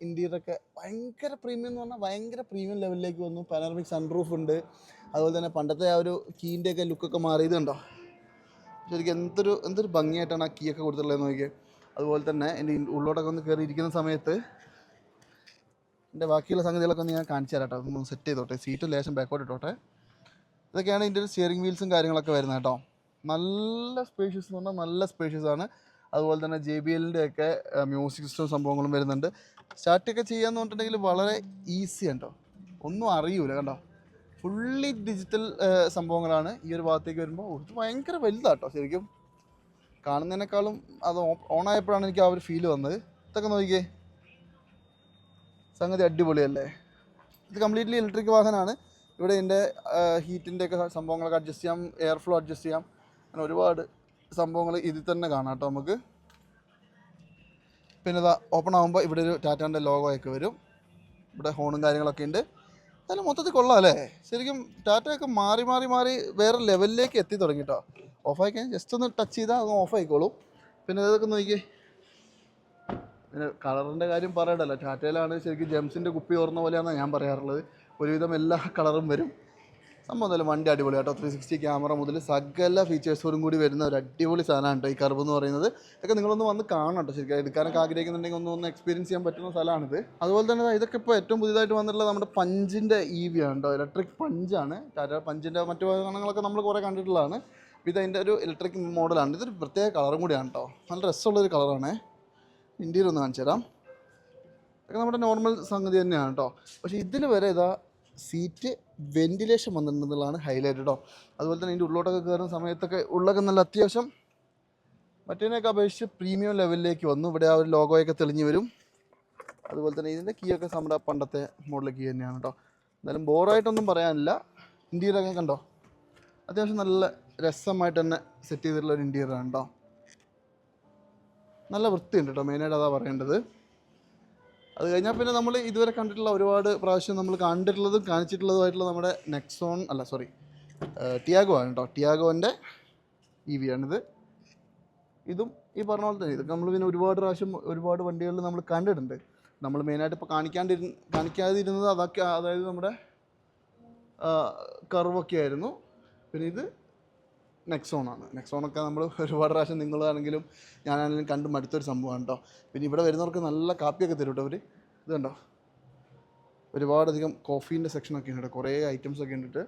ഇന്ത്യയിലൊക്കെ ഭയങ്കര പ്രീമിയം എന്ന് പറഞ്ഞാൽ ഭയങ്കര പ്രീമിയം ലെവലിലേക്ക് വന്നു. പാനറമിക് സൺറൂഫ് ഉണ്ട്. അതുപോലെ തന്നെ പണ്ടത്തെ ആ ഒരു കീന്റെ ഒക്കെ ലുക്കൊക്കെ മാറിയത് കണ്ടോ ശരിക്കും എന്തൊരു എന്തൊരു ഭംഗിയായിട്ടാണ് ആ കീയൊക്കെ കൊടുത്തിട്ടുള്ളത് നോക്കിയത് അതുപോലെ തന്നെ എന്റെ ഉള്ളോട്ടൊക്കെ ഒന്ന് കയറി ഇരിക്കുന്ന സമയത്ത് എന്റെ ബാക്കിയുള്ള സംഗതികളൊക്കെ ഒന്ന് ഞാൻ കാണിച്ചു തരാം കേട്ടോ. ഒന്ന് സെറ്റ് ചെയ്തോട്ടെ. സീറ്റ് ലേശം ബാക്കോട്ട് ഇട്ടോട്ടെ. ഇതൊക്കെയാണ് ഇതിന്റെ ഒരു സ്റ്റിയറിംഗ് വീൽസും കാര്യങ്ങളൊക്കെ വരുന്നത് കേട്ടോ. നല്ല സ്പേഷ്യസ് എന്ന് പറഞ്ഞാൽ നല്ല സ്പേഷ്യസ് ആണ്. അതുപോലെ തന്നെ ജെ ബി എല്ലിന്റെ ഒക്കെ മ്യൂസിക് സിസ്റ്റം സംഭവങ്ങളും വരുന്നുണ്ട്. സ്റ്റാർട്ടൊക്കെ ചെയ്യാന്ന് പറഞ്ഞിട്ടുണ്ടെങ്കിൽ വളരെ ഈസി ഉണ്ടോ ഒന്നും അറിയൂല കണ്ടോ. ഫുള്ളി ഡിജിറ്റൽ സംഭവങ്ങളാണ് ഈ ഒരു ഭാഗത്തേക്ക് വരുമ്പോൾ. ഇത് ഭയങ്കര വലുതാട്ടോ ശരിക്കും. കാണുന്നതിനേക്കാളും അത് ഓൺ ആയപ്പോഴാണ് എനിക്ക് ആ ഒരു ഫീൽ വന്നത്. ഇതൊക്കെ നോക്കിക്കേ. സംഗതി അടിപൊളിയല്ലേ? ഇത് കംപ്ലീറ്റ്ലി ഇലക്ട്രിക് വാഹനമാണ് ഇവിടെ ഇതിന്റെ ഹീറ്റിന്റെയൊക്കെ സംഭവങ്ങളൊക്കെ അഡ്ജസ്റ്റ് ചെയ്യാം എയർ ഫ്ലോ അഡ്ജസ്റ്റ് ചെയ്യാം. അങ്ങനെ ഒരുപാട് സംഭവങ്ങൾ ഇതിൽ തന്നെ കാണാം കേട്ടോ നമുക്ക്. പിന്നെ ഇതാ ഓപ്പൺ ആകുമ്പോൾ ഇവിടെ ഒരു ടാറ്റാന്റെ ലോഗോ ഒക്കെ വരും. ഇവിടെ ഹോണും കാര്യങ്ങളൊക്കെ ഉണ്ട്. എന്നാലും മൊത്തത്തിൽ കൊള്ളാം അല്ലേ? ശരിക്കും ടാറ്റയൊക്കെ മാറി മാറി മാറി വേറെ ലെവലിലേക്ക് എത്തി തുടങ്ങി കേട്ടോ. ഓഫായി കഴിഞ്ഞാൽ ജസ്റ്റ് ഒന്ന് ടച്ച് ചെയ്താൽ അത് ഓഫ് ആയിക്കോളും. പിന്നെ ഇതൊക്കെ നോക്കിയേ. പിന്നെ കളറിന്റെ കാര്യം പറയണ്ടല്ലോ. ടാറ്റയിലാണ് ശരിക്കും ജെംസിന്റെ കുപ്പി ഓർന്ന പോലെയാണ് ഞാൻ പറയാറുള്ളത്. ഒരുവിധം എല്ലാ കളറും വരും. സംഭവം എന്തായാലും വണ്ടി അടിപൊളി കേട്ടോ. ത്രീ സിക്സ്റ്റി ക്യാമറ മുതൽ സകല ഫീച്ചേഴ്സോടും കൂടി വരുന്ന ഒരു അടിപൊളി സാധനമാണ് കേട്ടോ ഈ കർവ് എന്ന് പറയുന്നത്. ഇതൊക്കെ നിങ്ങളൊന്ന് വന്ന് കാണണം കേട്ടോ ശരിക്കും. എടുക്കാനൊക്കെ ആഗ്രഹിക്കുന്നുണ്ടെങ്കിൽ ഒന്ന് ഒന്ന് എക്സ്പീരിയൻസ് ചെയ്യാൻ പറ്റുന്ന സ്ഥലമാണിത്. അതുപോലെ തന്നെ ഇതൊക്കെ ഇപ്പോൾ ഏറ്റവും പുതിയതായിട്ട് വന്നിട്ടുള്ള നമ്മുടെ പഞ്ചിന്റെ ഇ വി ആണ് കേട്ടോ. ഇലക്ട്രിക് പഞ്ചാണ് ടാറ്റ പഞ്ചിന്റെ മറ്റു വാഹനങ്ങളൊക്കെ നമ്മൾ കുറേ കണ്ടിട്ടുള്ളതാണ്. ഇത് അതിന്റെ ഒരു ഇലക്ട്രിക് മോഡലാണ് ഇതൊരു പ്രത്യേക കളറും കൂടിയാണ് കേട്ടോ. നല്ല രസമുള്ളൊരു കളറാണ് ഇന്ത്യയിൽ ഒന്ന് കാണിച്ചു തരാം ഇതൊക്കെ നമ്മുടെ നോർമൽ സംഗതി തന്നെയാണ് കേട്ടോ പക്ഷേ ഇതിൽ വരെ ഇതാ സീറ്റ് വെന്റിലേഷൻ വന്നിട്ടുണ്ടെന്നുള്ളതാണ് ഹൈലൈറ്റ് കേട്ടോ അതുപോലെ തന്നെ ഇതിന്റെ ഉള്ളോട്ടൊക്കെ കയറുന്ന സമയത്തൊക്കെ ഉള്ളൊക്കെ നല്ല അത്യാവശ്യം. മറ്റേതിനൊക്കെ അപേക്ഷിച്ച് പ്രീമിയം ലെവലിലേക്ക് വന്നു. ഇവിടെ ആ ഒരു ലോഗോയൊക്കെ തെളിഞ്ഞു വരും. അതുപോലെ തന്നെ ഇതിന്റെ കീയൊക്കെ നമ്മുടെ പണ്ടത്തെ മോഡൽ കീ തന്നെയാണ് കേട്ടോ എന്തായാലും ബോറായിട്ടൊന്നും പറയാനില്ല. ഇന്റീരിയറൊക്കെ കണ്ടോ? അത്യാവശ്യം നല്ല രസമായിട്ട് തന്നെ സെറ്റ് ചെയ്തിട്ടുള്ള ഒരു ഇന്റീരിയറാണ് കേട്ടോ നല്ല വൃത്തിയുണ്ട് കേട്ടോ. മെയിനായിട്ട് അതാ പറയേണ്ടത്. അത് കഴിഞ്ഞാൽ പിന്നെ നമ്മൾ ഇതുവരെ കണ്ടിട്ടുള്ള ഒരുപാട് പ്രാവശ്യം നമ്മൾ കണ്ടിട്ടുള്ളതും കാണിച്ചിട്ടുള്ളതുമായിട്ടുള്ള നമ്മുടെ നെക്സോൺ അല്ല സോറി ടിയാഗോ ആണ് കേട്ടോ. ടിയാഗോന്റെ ഇ വി ആണിത്. ഇതും ഈ പറഞ്ഞ പോലെ തന്നെ ഇതൊക്കെ നമ്മൾ പിന്നെ ഒരുപാട് പ്രാവശ്യം ഒരുപാട് വണ്ടികളിൽ നമ്മൾ കണ്ടിട്ടുണ്ട്. നമ്മൾ മെയിനായിട്ട് ഇപ്പോൾ കാണിക്കാണ്ടിരുന്ന കാണിക്കാതിരുന്നത് അതൊക്കെ അതായത് നമ്മുടെ കർവൊക്കെ ആയിരുന്നു. പിന്നെ ഇത് നെക്സോൺ ആണ്. നെക്സോണൊക്കെ നമ്മൾ ഒരുപാട് പ്രാവശ്യം നിങ്ങളാണെങ്കിലും ഞാനാണെങ്കിലും കണ്ട് മടുത്തൊരു സംഭവമാണ് കേട്ടോ പിന്നെ ഇവിടെ വരുന്നവർക്ക് നല്ല കാപ്പിയൊക്കെ തരും കേട്ടോ അവർ ഇത് കണ്ടോ? ഒരുപാടധികം കോഫീന്റെ സെക്ഷനൊക്കെ ഉണ്ട് കുറേ ഐറ്റംസ് ഒക്കെ ഉണ്ടിട്ട്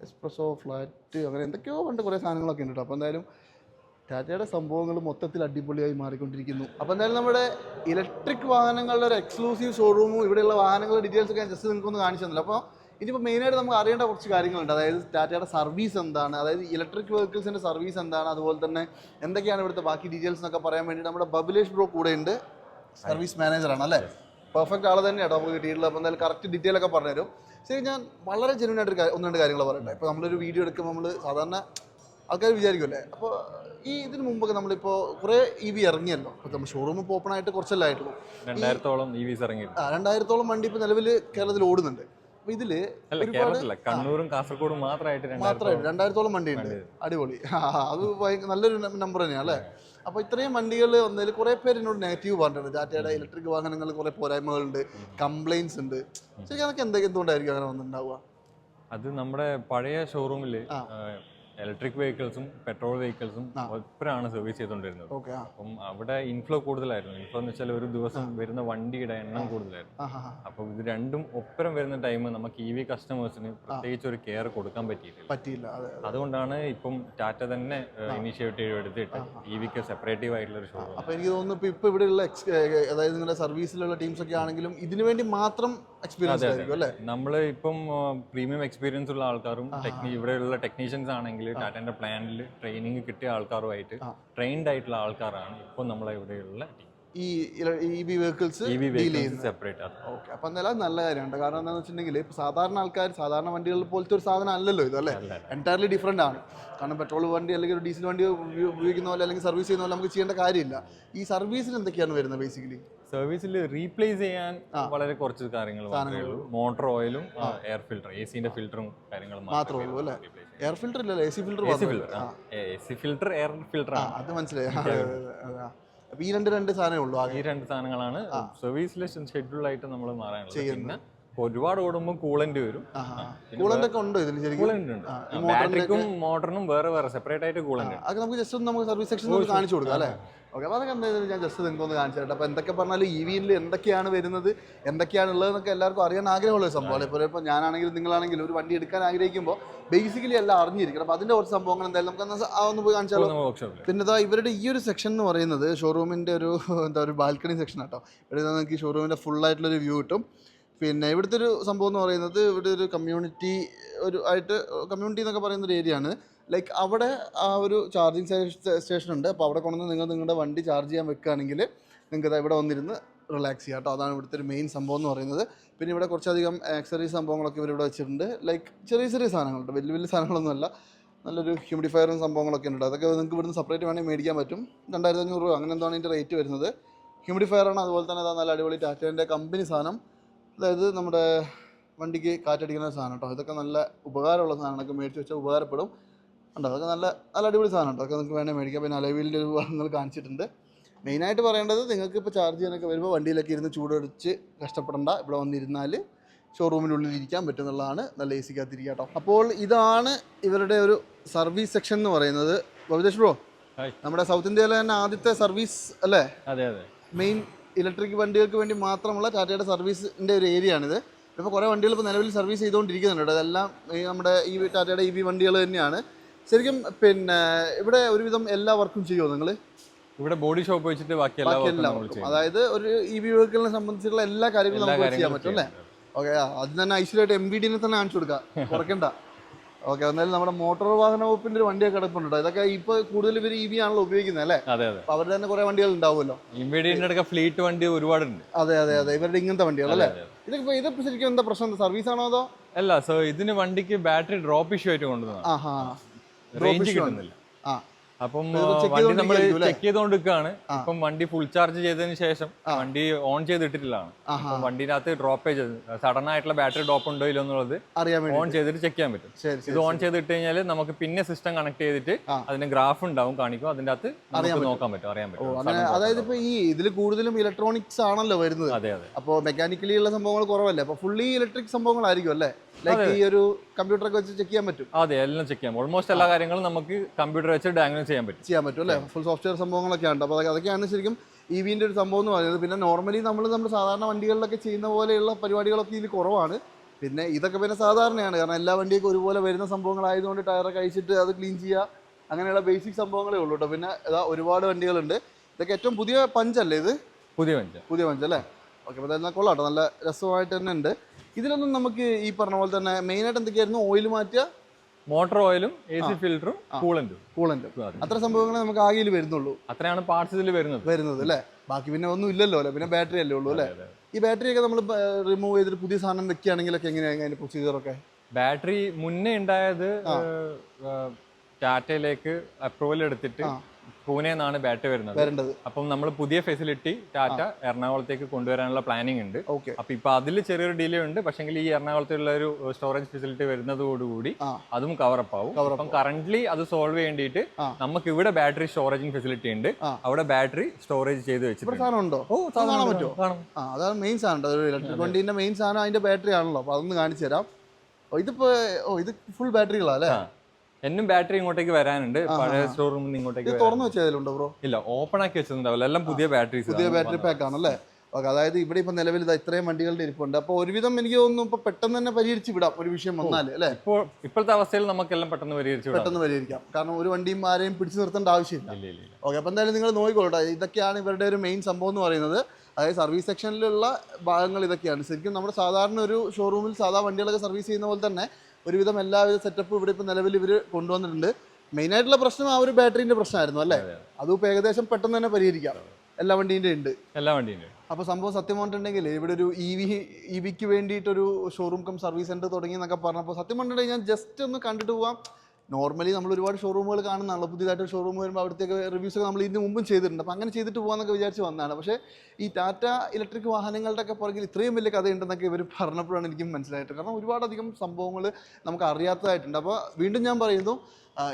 എക്സ്പ്രസോ ഫ്ലാറ്റ് അങ്ങനെ എന്തൊക്കെയോ ഉണ്ട് കുറേ സാധനങ്ങളൊക്കെ ഉണ്ട് കേട്ടോ അപ്പോൾ എന്തായാലും ടാറ്റയുടെ സംഭവങ്ങൾ മൊത്തത്തിൽ അടിപൊളിയായി മാറിക്കൊണ്ടിരിക്കുന്നു. അപ്പോൾ എന്തായാലും നമ്മുടെ ഇലക്ട്രിക് വാഹനങ്ങളുടെ ഒരു എക്സ്ക്ലൂസീവ് ഷോറൂമും ഇവിടെയുള്ള വാഹനങ്ങളുടെ ഡീറ്റെയിൽസ് ഒക്കെ ജസ്റ്റ് നിങ്ങൾക്കൊന്ന് കാണിച്ചു തന്നില്ല. അപ്പോൾ ഇനിയിപ്പോൾ മെയിനായിട്ട് നമുക്ക് അറിയേണ്ട കുറച്ച് കാര്യങ്ങളുണ്ട്. അതായത് ടാറ്റയുടെ സർവീസ് എന്താണ്? അതായത് ഇലക്ട്രിക് വെഹിക്കിൾസിന്റെ സർവീസ് എന്താണ്? അതുപോലെ തന്നെ എന്തൊക്കെയാണ് ഇവിടുത്തെ ബാക്കി ഡീറ്റെയിൽസ് എന്നൊക്കെ പറയാൻ വേണ്ടി നമ്മുടെ ബബുലേഷ് ബ്രോ കൂടെ ഉണ്ട്. സർവീസ് മാനേജറാണ് അല്ലേ? പെർഫെക്റ്റ് ആൾ തന്നെയാണ് നമുക്ക് കിട്ടിയിട്ടുള്ളത്. അപ്പോൾ എന്തായാലും കറക്റ്റ് ഡീറ്റെയിൽ ഒക്കെ പറഞ്ഞുതരും. ശരി ഞാൻ വളരെ ജെന്യൂൻ ആയിട്ട് ഒന്ന് രണ്ട് കാര്യങ്ങൾ പറയട്ടെ. ഇപ്പോൾ നമ്മളൊരു വീഡിയോ എടുക്കുമ്പോൾ നമ്മൾ സാധാരണ ആൾക്കാർ വിചാരിക്കുമല്ലേ അപ്പോൾ ഈ ഇതിന് മുമ്പൊക്കെ നമ്മളിപ്പോൾ കുറേ ഇ വി ഇറങ്ങിയല്ലോ. അപ്പോൾ നമ്മൾ ഷോറൂം ഇപ്പോൾ ഓപ്പൺ ആയിട്ട് കുറച്ചല്ലേ ആയിട്ടുള്ളൂ. രണ്ടായിരത്തോളം ഇ വിസ് ആ രണ്ടായിരത്തോളം വണ്ടി ഇപ്പോൾ നിലവിൽ കേരളത്തിൽ ഓടുന്നുണ്ട്. അപ്പോൾ ഇതിൽ കണ്ണൂരും കാസർഗോഡും മാത്രമായിട്ട് മാത്രമായിട്ട് രണ്ടായിരത്തോളം വണ്ടി ഉണ്ട്. അടിപൊളി. അത് നല്ലൊരു നമ്പർ തന്നെയാണ് അല്ലേ? അപ്പോൾ ഇത്രയും വണ്ടികൾ വന്നതിൽ കുറേ പേര് എന്നോട് നെഗറ്റീവ് പറഞ്ഞിട്ടുണ്ട്. ടാറ്റയുടെ ഇലക്ട്രിക് വാഹനങ്ങൾ കുറേ പോരായ്മകളുണ്ട് കംപ്ലൈൻസ് ഉണ്ട്. ശരിക്കും അതൊക്കെ എന്തൊക്കെ എന്തുകൊണ്ടായിരിക്കും അങ്ങനെ വന്നിട്ടുണ്ടാവുക? അത് നമ്മുടെ പഴയ ഷോറൂമിൽ ആ. ഇലക്ട്രിക് വെഹിക്കിൾസും പെട്രോൾ വെഹിക്കിൾസും. ഒപ്പരാണ് സർവീസ് ചെയ്തുകൊണ്ടിരുന്നത്. അപ്പം അവിടെ ഇൻഫ്ലോ കൂടുതലായിരുന്നു. ഇൻഫ്ലോ എന്ന് വെച്ചാൽ ഒരു ദിവസം വരുന്ന വണ്ടിയുടെ എണ്ണം കൂടുതലായിരുന്നു. അപ്പോൾ ഇത് രണ്ടും ഒപ്പരം വരുന്ന ടൈം നമുക്ക് ഇ വി കസ്റ്റമേഴ്സിന് പ്രത്യേകിച്ച് ഒരു കെയർ കൊടുക്കാൻ പറ്റിയിട്ടില്ല. പറ്റിയില്ല. അതുകൊണ്ടാണ് ഇപ്പം ടാറ്റ തന്നെ ഇനീഷ്യേറ്റീവ് എടുത്തിട്ട് ഇ വിക്ക് സെപ്പറേറ്റീവ് ആയിട്ടുള്ള ഒരു ഷോ അപ്പോൾ എനിക്ക് തോന്നുന്നു ഇപ്പോൾ ഇവിടെയുള്ള അതായത് നിങ്ങളുടെ സർവീസിലുള്ള ടീംസ് ഒക്കെ ആണെങ്കിലും ഇതിനു വേണ്ടി മാത്രം എക്സ്പീരിയൻസ് ആയിരിക്കും അല്ലേ? നമ്മൾ ഇപ്പം പ്രീമിയം എക്സ്പീരിയൻസ് ഉള്ള ആൾക്കാരും ടെക്നി ഇവിടെയുള്ള ടെക്നീഷ്യൻസ് ആണെങ്കിൽ ടാറ്റന്റെ പ്ലാനിൽ ട്രെയിനിങ് കിട്ടിയ ആൾക്കാരുമായിട്ട്. ട്രെയിൻഡ് ആയിട്ടുള്ള ആൾക്കാരാണ് ഇപ്പം നമ്മളെ ഇവിടെയുള്ള ഈ E vehicles E V deal vehicles ചെയ്യുന്നത്? സെപ്പറേറ്റ് ഓക്കെ അപ്പം എന്തായാലും അത് നല്ല കാര്യമുണ്ട്. കാരണം എന്താണെന്ന് വെച്ചിട്ടുണ്ടെങ്കിൽ ഇപ്പോൾ സാധാരണ ആൾക്കാർ സാധാരണ വണ്ടികൾ പോലത്തെ ഒരു സാധനം അല്ലല്ലോ ഇത് അല്ലേ? എന്റയർലി ഡിഫറെന്റ് ആണ്. കാരണം പെട്രോൾ വണ്ടി അല്ലെങ്കിൽ ഒരു ഡീസൽ വണ്ടി ഉപയോ- ഉപയോഗിക്കുന്ന പോലെ അല്ലെങ്കിൽ സർവീസ് ചെയ്യുന്ന പോലെ നമുക്ക് ചെയ്യേണ്ട കാര്യമില്ല. ഈ സർവീസിന് എന്തൊക്കെയാണ് വരുന്നത് ബേസിക്കലി സർവീസിൽ റീപ്ലേസ് ചെയ്യാൻ വളരെ കുറച്ച് കാര്യങ്ങൾ മാത്രമേ ഉള്ളൂ. മോട്ടോർ ഓയിലും എയർ ഫിൽറ്റർ എ സിന്റെ ഫിൽറ്ററും കാര്യങ്ങളും മാത്രമേ ഉള്ളൂ അല്ലേ? എയർ ഫിൽറ്റർ ഇല്ലല്ലോ A C filter A C filter A C filter air filter ആണ്. അത് മനസ്സിലായി. ഈ രണ്ട് രണ്ട് സാധനമേ ഉള്ളൂ ഈ രണ്ട് സാധനങ്ങളാണ് സർവീസിലെ ഷെഡ്യൂൾ ആയിട്ട് നമ്മൾ മാറാനുള്ളത്. പിന്നെ ഒരുപാട് ഓടുമ്പോൾ കൂളന്റ് വരും. കൂളന്റ് ഒക്കെ ഉണ്ടോ ശരിക്കും. കൂളന്റ് ഉണ്ട്. മോട്ടറിനും ബാറ്ററിക്കും മോട്ടറിനും വേറെ വേറെ സെപ്പറേറ്റ് ആയിട്ട് കൂളന്റ് ഉണ്ട്. അത് നമുക്ക് ജസ്റ്റ് ഒന്ന് നമുക്ക് സർവീസ് സെക്ഷൻ കാണിച്ചു കൊടുക്കാം അല്ലേ? ഓക്കെ അപ്പോൾ അതൊക്കെ എന്തായാലും ഞാൻ ജസ്റ്റ് നിങ്ങൾക്കൊന്ന് കാണിച്ചു തരട്ടെ. അപ്പോൾ എന്തൊക്കെ പറഞ്ഞാലും ഇ വിയിൽ എന്തൊക്കെയാണ് വരുന്നത് എന്തൊക്കെയാണ് ഉള്ളതെന്നൊക്കെ എല്ലാവർക്കും അറിയാൻ ആഗ്രഹമുള്ള ഒരു സംഭവമാണ്. ഇപ്പോൾ ഇപ്പോൾ ഞാനാണെങ്കിലും നിങ്ങളാണെങ്കിലും ഒരു വണ്ടി എടുക്കാൻ ആഗ്രഹിക്കുമ്പോൾ ബേസിക്കലി എല്ലാം അറിഞ്ഞിരിക്കണം. അപ്പോൾ അതിന്റെ കുറച്ച് സംഭവങ്ങൾ എന്തായാലും നമുക്ക് ഒന്ന് ആ ഒന്ന് പോയി കാണിച്ചാലോ പിന്നെ ഇതാ ഇവരുടെ ഈ ഒരു സെക്ഷൻ എന്ന് പറയുന്നത് ഷോറൂമിന്റെ ഒരു എന്താ ഒരു ബാൽക്കണി സെക്ഷൻ ആട്ടോ. ഇവിടെ നിങ്ങൾക്ക് ഷോറൂമിന്റെ ഫുൾ ആയിട്ടുള്ളൊരു വ്യൂ കിട്ടും. പിന്നെ ഇവിടുത്തെ ഒരു സംഭവം എന്ന് പറയുന്നത് ഇവിടെ ഒരു കമ്മ്യൂണിറ്റി ഒരു ആയിട്ട് കമ്മ്യൂണിറ്റി എന്നൊക്കെ പറയുന്ന ഒരു ഏരിയ ആണ്. ലൈക്ക് അവിടെ ആ ഒരു ചാർജിങ് സ്റ്റേഷൻ ഉണ്ട്. അപ്പോൾ അവിടെ കൊണ്ടുവന്ന് നിങ്ങൾ നിങ്ങളുടെ വണ്ടി ചാർജ് ചെയ്യാൻ വെക്കുകയാണെങ്കിൽ നിങ്ങൾക്ക് ഇവിടെ വന്നിരുന്ന് റിലാക്സ് ചെയ്യാം കേട്ടോ. അതാണ് ഇവിടുത്തെ ഒരു മെയിൻ സംഭവം എന്ന് പറയുന്നത്. പിന്നെ ഇവിടെ കുറച്ചധികം ആക്സറീസ് സംഭവങ്ങളൊക്കെ ഇവരിവിടെ വെച്ചിട്ടുണ്ട്. ലൈക്ക് ചെറിയ ചെറിയ സാധനങ്ങളുണ്ട് വലിയ വലിയ സാധനങ്ങളൊന്നുമല്ല നല്ലൊരു ഹ്യൂമിഡിഫയറും സംഭവങ്ങളൊക്കെ ഉണ്ട് അതൊക്കെ നിങ്ങൾക്ക് ഇവിടുന്ന് സെപ്പറേറ്റ് വേണമെങ്കിൽ മേടിക്കാൻ പറ്റും. രണ്ടായിരത്തി അഞ്ഞൂറ് രൂപ. അങ്ങനെ എന്താണ് ഇതിന്റെ റേറ്റ് വരുന്നത്? ഹ്യൂമിഡിഫയറാണ് അതുപോലെ തന്നെ അതാ നല്ല അടിപൊളി ടാറ്റേന്റെ കമ്പനി സാധനം. അതായത് നമ്മുടെ വണ്ടിക്ക് കാറ്റടിക്കുന്ന സാധനം കേട്ടോ. ഇതൊക്കെ നല്ല ഉപകാരമുള്ള സാധനങ്ങളൊക്കെ മേടിച്ച് വെച്ചാൽ ഉപകാരപ്പെടും. ഉണ്ടോ. അതൊക്കെ നല്ല നല്ല അടിപൊളി സാധനം ഉണ്ട്. അതൊക്കെ നിങ്ങൾക്ക് വേണേൽ മേടിക്കാം. പിന്നെ അലവിലിന്റെ ഒരു ഭാഗങ്ങൾ കാണിച്ചിട്ടുണ്ട്. മെയിനായിട്ട് പറയേണ്ടത് നിങ്ങൾക്ക് ഇപ്പോൾ ചാർജ് ചെയ്യാനൊക്കെ വരുമ്പോൾ വണ്ടിയിലൊക്കെ ഇരുന്ന് ചൂടടിച്ച് കഷ്ടപ്പെടണ്ട. ഇവിടെ വന്നിരുന്നാൽ ഷോറൂമിനുള്ളിൽ ഇരിക്കാൻ പറ്റുന്നുള്ളതാണ്. നല്ല എ സിക്കകത്തിരിക്കുക കേട്ടോ അപ്പോൾ ഇതാണ് ഇവരുടെ ഒരു സർവീസ് സെക്ഷൻ എന്ന് പറയുന്നത്. ബബിതേഷ് ബ്രോ. നമ്മുടെ സൗത്ത് ഇന്ത്യയിലെ തന്നെ ആദ്യത്തെ സർവീസ് അല്ലേ? അതെ അതെ. മെയിൻ ഇലക്ട്രിക് വണ്ടികൾക്ക് വേണ്ടി മാത്രമുള്ള ടാറ്റയുടെ സർവീസിന്റെ ഒരു ഏരിയ ആണിത്. ഇപ്പോൾ കുറേ വണ്ടികൾ ഇപ്പോൾ നിലവിൽ സർവീസ് ചെയ്തുകൊണ്ടിരിക്കുന്നുണ്ട്. അതെല്ലാം നമ്മുടെ ഈ ടാറ്റയുടെ ഇ വി വണ്ടികൾ തന്നെയാണ്. ശരിക്കും പിന്നെ ഇവിടെ ഒരുവിധം എല്ലാ വർക്കും ചെയ്യുമോ നിങ്ങൾ ഇവിടെ ബോഡി ഷോപ്പ് വെച്ചിട്ട് ബാക്കി എല്ലാ വർക്കും അതായത് ഒരു ഇ വി വെഹിക്കിളിനെ സംബന്ധിച്ചുള്ള എല്ലാ കാര്യങ്ങളും നമുക്ക് ചെയ്യാൻ പറ്റും അല്ലേ. ഓക്കെ അത് തന്നെ ഐശ്വര്യമായിട്ട് എം വി ഡിനെ തന്നെ കാണിച്ചു കൊടുക്കാം. കുറയ്ക്കണ്ട. ഓക്കെ എന്നാലും നമ്മുടെ മോട്ടോർ വാഹന വകുപ്പിന്റെ ഒരു വണ്ടിയൊക്കെ കിടപ്പുണ്ട് ഇതൊക്കെ ഇപ്പൊ കൂടുതൽ ഇവർ ഇ വി ആണല്ലോ ഉപയോഗിക്കുന്നത് അല്ലേ? അപ്പോൾ അവരുടെ തന്നെ കുറെ വണ്ടികൾ ഉണ്ടാവുമല്ലോ. അടുക്ക ഫ്ലീറ്റ് വണ്ടി ഒരുപാടുണ്ട്. അതെ അതെ അതെ. ഇവരുടെ ഇങ്ങനത്തെ വണ്ടികൾ അല്ലേ? ഇതിപ്പോ ഇതിപ്പോ ശരിക്കും എന്താ പ്രശ്നം? സർവീസ് ആണോ അതോ? അല്ല സോ ഇതിന് വണ്ടിക്ക് ബാറ്ററി ഡ്രോപ്പ് ഇഷ്യൂ ആയിട്ട് കൊണ്ടുവന്നു ആഹാ. റേഞ്ച് കിട്ടുന്നില്ല. അപ്പം വണ്ടി നമ്മൾ ചെക്ക് ചെയ്തുകൊണ്ടിരിക്കുകയാണ് ഇപ്പം വണ്ടി ഫുൾ ചാർജ് ചെയ്തതിന് ശേഷം വണ്ടി ഓൺ ചെയ്തിട്ടില്ലാണ് വണ്ടിനകത്ത് അപ്പം വണ്ടിനകത്ത് ഡ്രോപ്പേജ് സഡൻ ആയിട്ടുള്ള ബാറ്ററി ഡ്രോപ്പ് ഉണ്ടോ ഇല്ലോ എന്നുള്ളത് ഓൺ ചെയ്തിട്ട് ചെക്ക് ചെയ്യാൻ പറ്റും. ഇത് ഓൺ ചെയ്തിട്ട് കഴിഞ്ഞാൽ നമുക്ക് പിന്നെ സിസ്റ്റം കണക്ട് ചെയ്തിട്ട്. അതിന് ഗ്രാഫ് ഉണ്ടാവും കാണിക്കും. അതിന്റെ അകത്ത് നോക്കാൻ പറ്റും അറിയാൻ പറ്റും. അതായത് ഇപ്പൊ ഈ ഇതിൽ കൂടുതലും ഇലക്ട്രോണിക്സ് ആണല്ലോ വരുന്നത്. അതെ അതെ. അപ്പോൾ മെക്കാനിക്കലി ഉള്ള സംഭവങ്ങൾ കുറവല്ലേ? അപ്പോൾ ഫുള്ളി ഇലക്ട്രിക് സംഭവങ്ങളായിരിക്കും അല്ലേ? ലൈക്ക് ഈ ഒരു കമ്പ്യൂട്ടറൊക്കെ വെച്ച് ചെക്ക് ചെയ്യാൻ പറ്റും. അതെ എല്ലാം ചെക്ക് ചെയ്യാം. ഓൾമോസ്റ്റ് എല്ലാ കാര്യങ്ങളും നമുക്ക് കമ്പ്യൂട്ടർ വെച്ച് ഡയഗ്നോസ് ചെയ്യാൻ പറ്റും. ചെയ്യാൻ പറ്റും അല്ലേ? ഫുൾ സോഫ്റ്റ്വെയർ സംഭവങ്ങളൊക്കെ ഉണ്ട്. അപ്പോൾ അതൊക്കെ അതൊക്കെയാണ് ശരിക്കും ഇ വിന്റെ ഒരു സംഭവം എന്ന് പറയുന്നത്. പിന്നെ നോർമലി നമ്മൾ നമ്മുടെ സാധാരണ വണ്ടികളിലൊക്കെ ചെയ്യുന്ന പോലെയുള്ള പരിപാടികളൊക്കെ ഇതിൽ കുറവാണ്. പിന്നെ ഇതൊക്കെ പിന്നെ സാധാരണയാണ്. കാരണം എല്ലാ വണ്ടിയൊക്കെ ഒരുപോലെ വരുന്ന സംഭവങ്ങളായതുകൊണ്ട് ടയറൊക്കെ അഴിച്ചിട്ട് അത് ക്ലീൻ ചെയ്യുക. അങ്ങനെയുള്ള ബേസിക് സംഭവങ്ങളേ ഉള്ളൂ കേട്ടോ പിന്നെ ഇതാ ഒരുപാട് വണ്ടികളുണ്ട്. ഇതൊക്കെ ഏറ്റവും പുതിയ പഞ്ചല്ലേ ഇത്? പുതിയ പഞ്ച്. പുതിയ പഞ്ച് അല്ലേ? ഓക്കെ അപ്പോൾ എന്നാൽ കൊള്ളാം കേട്ടോ നല്ല രസമായിട്ട് തന്നെ ഉണ്ട്. ഇതിലൊന്നും നമുക്ക് ഈ പറഞ്ഞ പോലെ തന്നെ മെയിനായിട്ട് എന്തൊക്കെയായിരുന്നു? ഓയിൽ മാറ്റുക? മോട്ടോർ ഓയിലും എ സി ഫിൽറ്ററും കൂളന്റും കൂളന്റും അത്ര സംഭവങ്ങളെ നമുക്ക് ആകെയിൽ വരുന്നുള്ളൂ. അത്രയാണ് പാർട്സ് ഇതിൽ വരുന്നത്. വരുന്നത് അല്ലേ? ബാക്കി പിന്നെ ഒന്നും ഇല്ലല്ലോ അല്ലേ? പിന്നെ ബാറ്ററി അല്ലേ ഉള്ളൂ അല്ലേ. ഈ ബാറ്ററി ഒക്കെ നമ്മൾ റിമൂവ് ചെയ്തിട്ട് പുതിയ സാധനം വെക്കുകയാണെങ്കിലൊക്കെ എങ്ങനെയാണ് അതിന്റെ പ്രൊസീജിയറൊക്കെ ബാറ്ററി മുന്നേ ഉണ്ടായത് ടാറ്റയിലേക്ക് അപ്രൂവൽ എടുത്തിട്ട്. പൂനെ നിന്നാണ് ബാറ്റ് വരുന്നത്. വരേണ്ടത്. അപ്പം നമ്മൾ പുതിയ ഫെസിലിറ്റി ടാറ്റ എറണാകുളത്തേക്ക് കൊണ്ടുവരാനുള്ള പ്ലാനിങ് ഉണ്ട്. ഓക്കെ. അപ്പൊ ഇപ്പൊ അതിൽ ചെറിയൊരു ഡിലേ ഉണ്ട്. പക്ഷെങ്കിൽ ഈ എറണാകുളത്തുള്ള ഒരു സ്റ്റോറേജ് ഫെസിലിറ്റി വരുന്നതോടുകൂടി അതും കവറപ്പ് ആവും. അപ്പം കറന്റ് അത് സോൾവ് ചെയ്യേണ്ടിയിട്ട് നമുക്ക് ഇവിടെ ബാറ്ററി സ്റ്റോറേജിങ് ഫെസിലിറ്റി ഉണ്ട്. അവിടെ ബാറ്ററി സ്റ്റോറേജ് ചെയ്ത് വെച്ചിട്ടുണ്ട്. ഓ കാണാൻ സാധനം. പറ്റുമോ? അതാണ് മെയിൻ സാധനം കേട്ടോ. ഇലക്ട്രിക് വണ്ടീന്റെ മെയിൻ സാധനം അതിന്റെ ബാറ്ററി ആണല്ലോ. അതൊന്ന് കാണിച്ചു തരാം. ഇതിപ്പോ ഓ ഇത് ഫുൾ ബാറ്ററികളാ അല്ലേ. എന്നും ബാറ്ററി ഇങ്ങോട്ടേക്ക് വരാനുണ്ട്. പഴയ സ്റ്റോറൂമിൽ ഇങ്ങോട്ടേക്ക് തുറന്നു വെച്ചതിലുണ്ടോ ബ്രോ? ഇല്ല ഓപ്പൺ ആക്കി വെച്ചിട്ടുണ്ടാവില്ല എല്ലാം പുതിയ ബാറ്ററീസ് പുതിയ ബാറ്ററി പാക്ക് ആണല്ലേ ഓക്കെ അതായത് ഇവിടെ ഇപ്പൊ നിലവിൽ ഇതാ ഇത്രയും വണ്ടികളുടെ ഇരിപ്പുണ്ട്. അപ്പോൾ ഒരുവിധം എനിക്ക് തോന്നുന്നു ഇപ്പൊ പെട്ടെന്ന് തന്നെ പരിഹരിച്ച് വിടാം ഒരു വിഷയം വന്നാൽ അല്ലേ? ഇപ്പോൾ ഇപ്പോഴത്തെ അവസ്ഥയിൽ നമുക്കെല്ലാം പെട്ടെന്ന് പരിഹരിച്ചു പെട്ടെന്ന് പരിഹരിക്കാം. കാരണം ഒരു വണ്ടിയും ആരെയും പിടിച്ചു നിർത്തേണ്ട ആവശ്യമില്ല. ഓക്കെ അപ്പോൾ എന്തായാലും നിങ്ങൾ നോക്കിക്കോളട്ടെ. ഇതൊക്കെയാണ് ഇവരുടെ ഒരു മെയിൻ സംഭവം എന്ന് പറയുന്നത്. അതായത് സർവീസ് സെക്ഷനിലുള്ള ഭാഗങ്ങൾ ഇതൊക്കെയാണ്. ശരിക്കും നമ്മുടെ സാധാരണ ഒരു ഷോറൂമിൽ സാധാ വണ്ടികളൊക്കെ സർവീസ് ചെയ്യുന്ന പോലെ തന്നെ ഒരുവിധം എല്ലാവിധ സെറ്റപ്പ് ഇവിടെ ഇപ്പം നിലവിൽ ഇവർ കൊണ്ടുവന്നിട്ടുണ്ട്. മെയിൻ ആയിട്ടുള്ള പ്രശ്നം ആ ഒരു ബാറ്ററിന്റെ പ്രശ്നമായിരുന്നു അല്ലേ? അതും ഇപ്പോൾ ഏകദേശം പെട്ടെന്ന് തന്നെ പരിഹരിക്കാം. എല്ലാ വണ്ടീന്റെ ഉണ്ട്. എല്ലാ അപ്പൊ അപ്പോൾ സംഭവം സത്യം പറഞ്ഞിട്ടുണ്ടെങ്കിൽ ഇവിടെ ഒരു ഇ വി ഇ വിക്ക് വേണ്ടിയിട്ടൊരു ഷോറൂം കം സർവീസ് സെന്റർ തുടങ്ങി എന്നൊക്കെ പറഞ്ഞപ്പോൾ സത്യം പറഞ്ഞിട്ടുണ്ടെങ്കിൽ ഞാൻ ജസ്റ്റ് ഒന്ന് കണ്ടിട്ട് പോവാം. നോർമലി നമ്മൾ ഒരുപാട് ഷോറൂമുകൾ കാണുന്നതാണല്ലോ പുതിയതായിട്ട് ഷോറൂം വരുമ്പോൾ അവിടുത്തേക്ക് റിവ്യൂസ് ഒക്കെ നമ്മൾ ഇതിന് മുമ്പും ചെയ്തിട്ടുണ്ട്. അപ്പോൾ അങ്ങനെ ചെയ്തിട്ട് പോകാമെന്നൊക്കെ വിചാരിച്ച് വന്നതാണ്. പക്ഷേ ഈ ടാറ്റ ഇലക്ട്രിക് വാഹനങ്ങളുടെ ഒക്കെ പുറകിൽ ഇത്രയും വലിയ കഥയുണ്ടെന്നൊക്കെ ഇവർ പറഞ്ഞപ്പോഴാണ് എനിക്കും മനസ്സിലായിട്ട് കാരണം ഒരുപാടധികം സംഭവങ്ങൾ നമുക്ക് അറിയാത്തതായിട്ടുണ്ട്. അപ്പോൾ വീണ്ടും ഞാൻ പറയുന്നു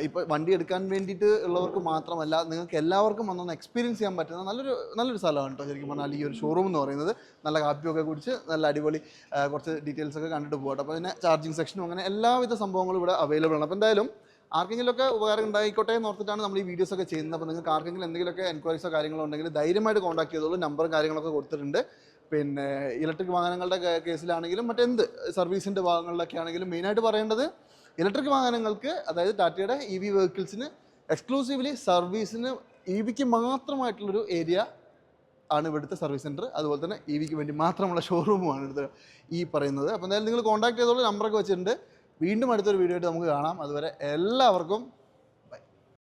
ഇപ്പോൾ വണ്ടി എടുക്കാൻ വേണ്ടിയിട്ട് ഉള്ളവർക്ക് മാത്രമല്ല നിങ്ങൾക്ക് എല്ലാവർക്കും വന്നൊന്ന് എക്സ്പീരിയൻസ് ചെയ്യാൻ പറ്റുന്ന നല്ലൊരു നല്ലൊരു സ്ഥലമാണ് കേട്ടോ ശരിക്കും പറഞ്ഞാൽ ഈ ഒരു ഷോറൂം എന്ന് പറയുന്നത്. നല്ല കാപ്പിയൊക്കെ കുടിച്ച് നല്ല അടിപൊളി കുറച്ച് ഡീറ്റെയിൽസ് ഒക്കെ കണ്ടിട്ട് പോകട്ടെ അപ്പോൾ പിന്നെ ചാർജിങ് സെക്ഷനും അങ്ങനെ എല്ലാവിധ സംഭവങ്ങളും ഇവിടെ അവൈലബിൾ ആണ്. അപ്പോൾ എന്തായാലും ആർക്കെങ്കിലുമൊക്കെ ഉപകാരം ഉണ്ടായിക്കോട്ടെ എന്ന് ഓർത്തിട്ടാണ് നമ്മൾ ഈ വീഡിയോസ് ഒക്കെ ചെയ്യുന്നത്. അപ്പോൾ നിങ്ങൾക്ക് ആർക്കെങ്കിലും എന്തെങ്കിലുമൊക്കെ എൻക്വയറീസോ കാര്യങ്ങളോ ഉണ്ടെങ്കിൽ ധൈര്യമായിട്ട് കോൺടാക്ട് ചെയ്തോളൂ. നമ്പറും കാര്യങ്ങളൊക്കെ കൊടുത്തിട്ടുണ്ട്. പിന്നെ ഇലക്ട്രിക് വാഹനങ്ങളുടെ കേസിലാണെങ്കിലും മറ്റെന്ത് സർവീസിന്റെ ഭാഗങ്ങളിലൊക്കെ ആണെങ്കിലും മെയിനായിട്ട് പറയേണ്ടത് ഇലക്ട്രിക് വാഹനങ്ങൾക്ക് അതായത് ടാറ്റയുടെ ഇ വി വെഹിക്കിൾസിന് എക്സ്ക്ലൂസീവ്ലി സർവീസിന് ഇ വിക്ക് മാത്രമായിട്ടുള്ളൊരു ഏരിയ ആണ് ഇവിടുത്തെ സർവീസ് സെന്റർ അതുപോലെ തന്നെ ഇ വിക്ക് വേണ്ടി മാത്രമുള്ള ഷോറൂമുമാണ് ഇവിടുത്തെ ഈ പറയുന്നത്. അപ്പോൾ എന്തായാലും നിങ്ങൾ കോൺടാക്ട് ചെയ്തോളൂ. നമ്പറൊക്കെ വെച്ചിട്ടുണ്ട്. വീണ്ടും അടുത്തൊരു വീഡിയോ ആയിട്ട് നമുക്ക് കാണാം. അതുവരെ എല്ലാവർക്കും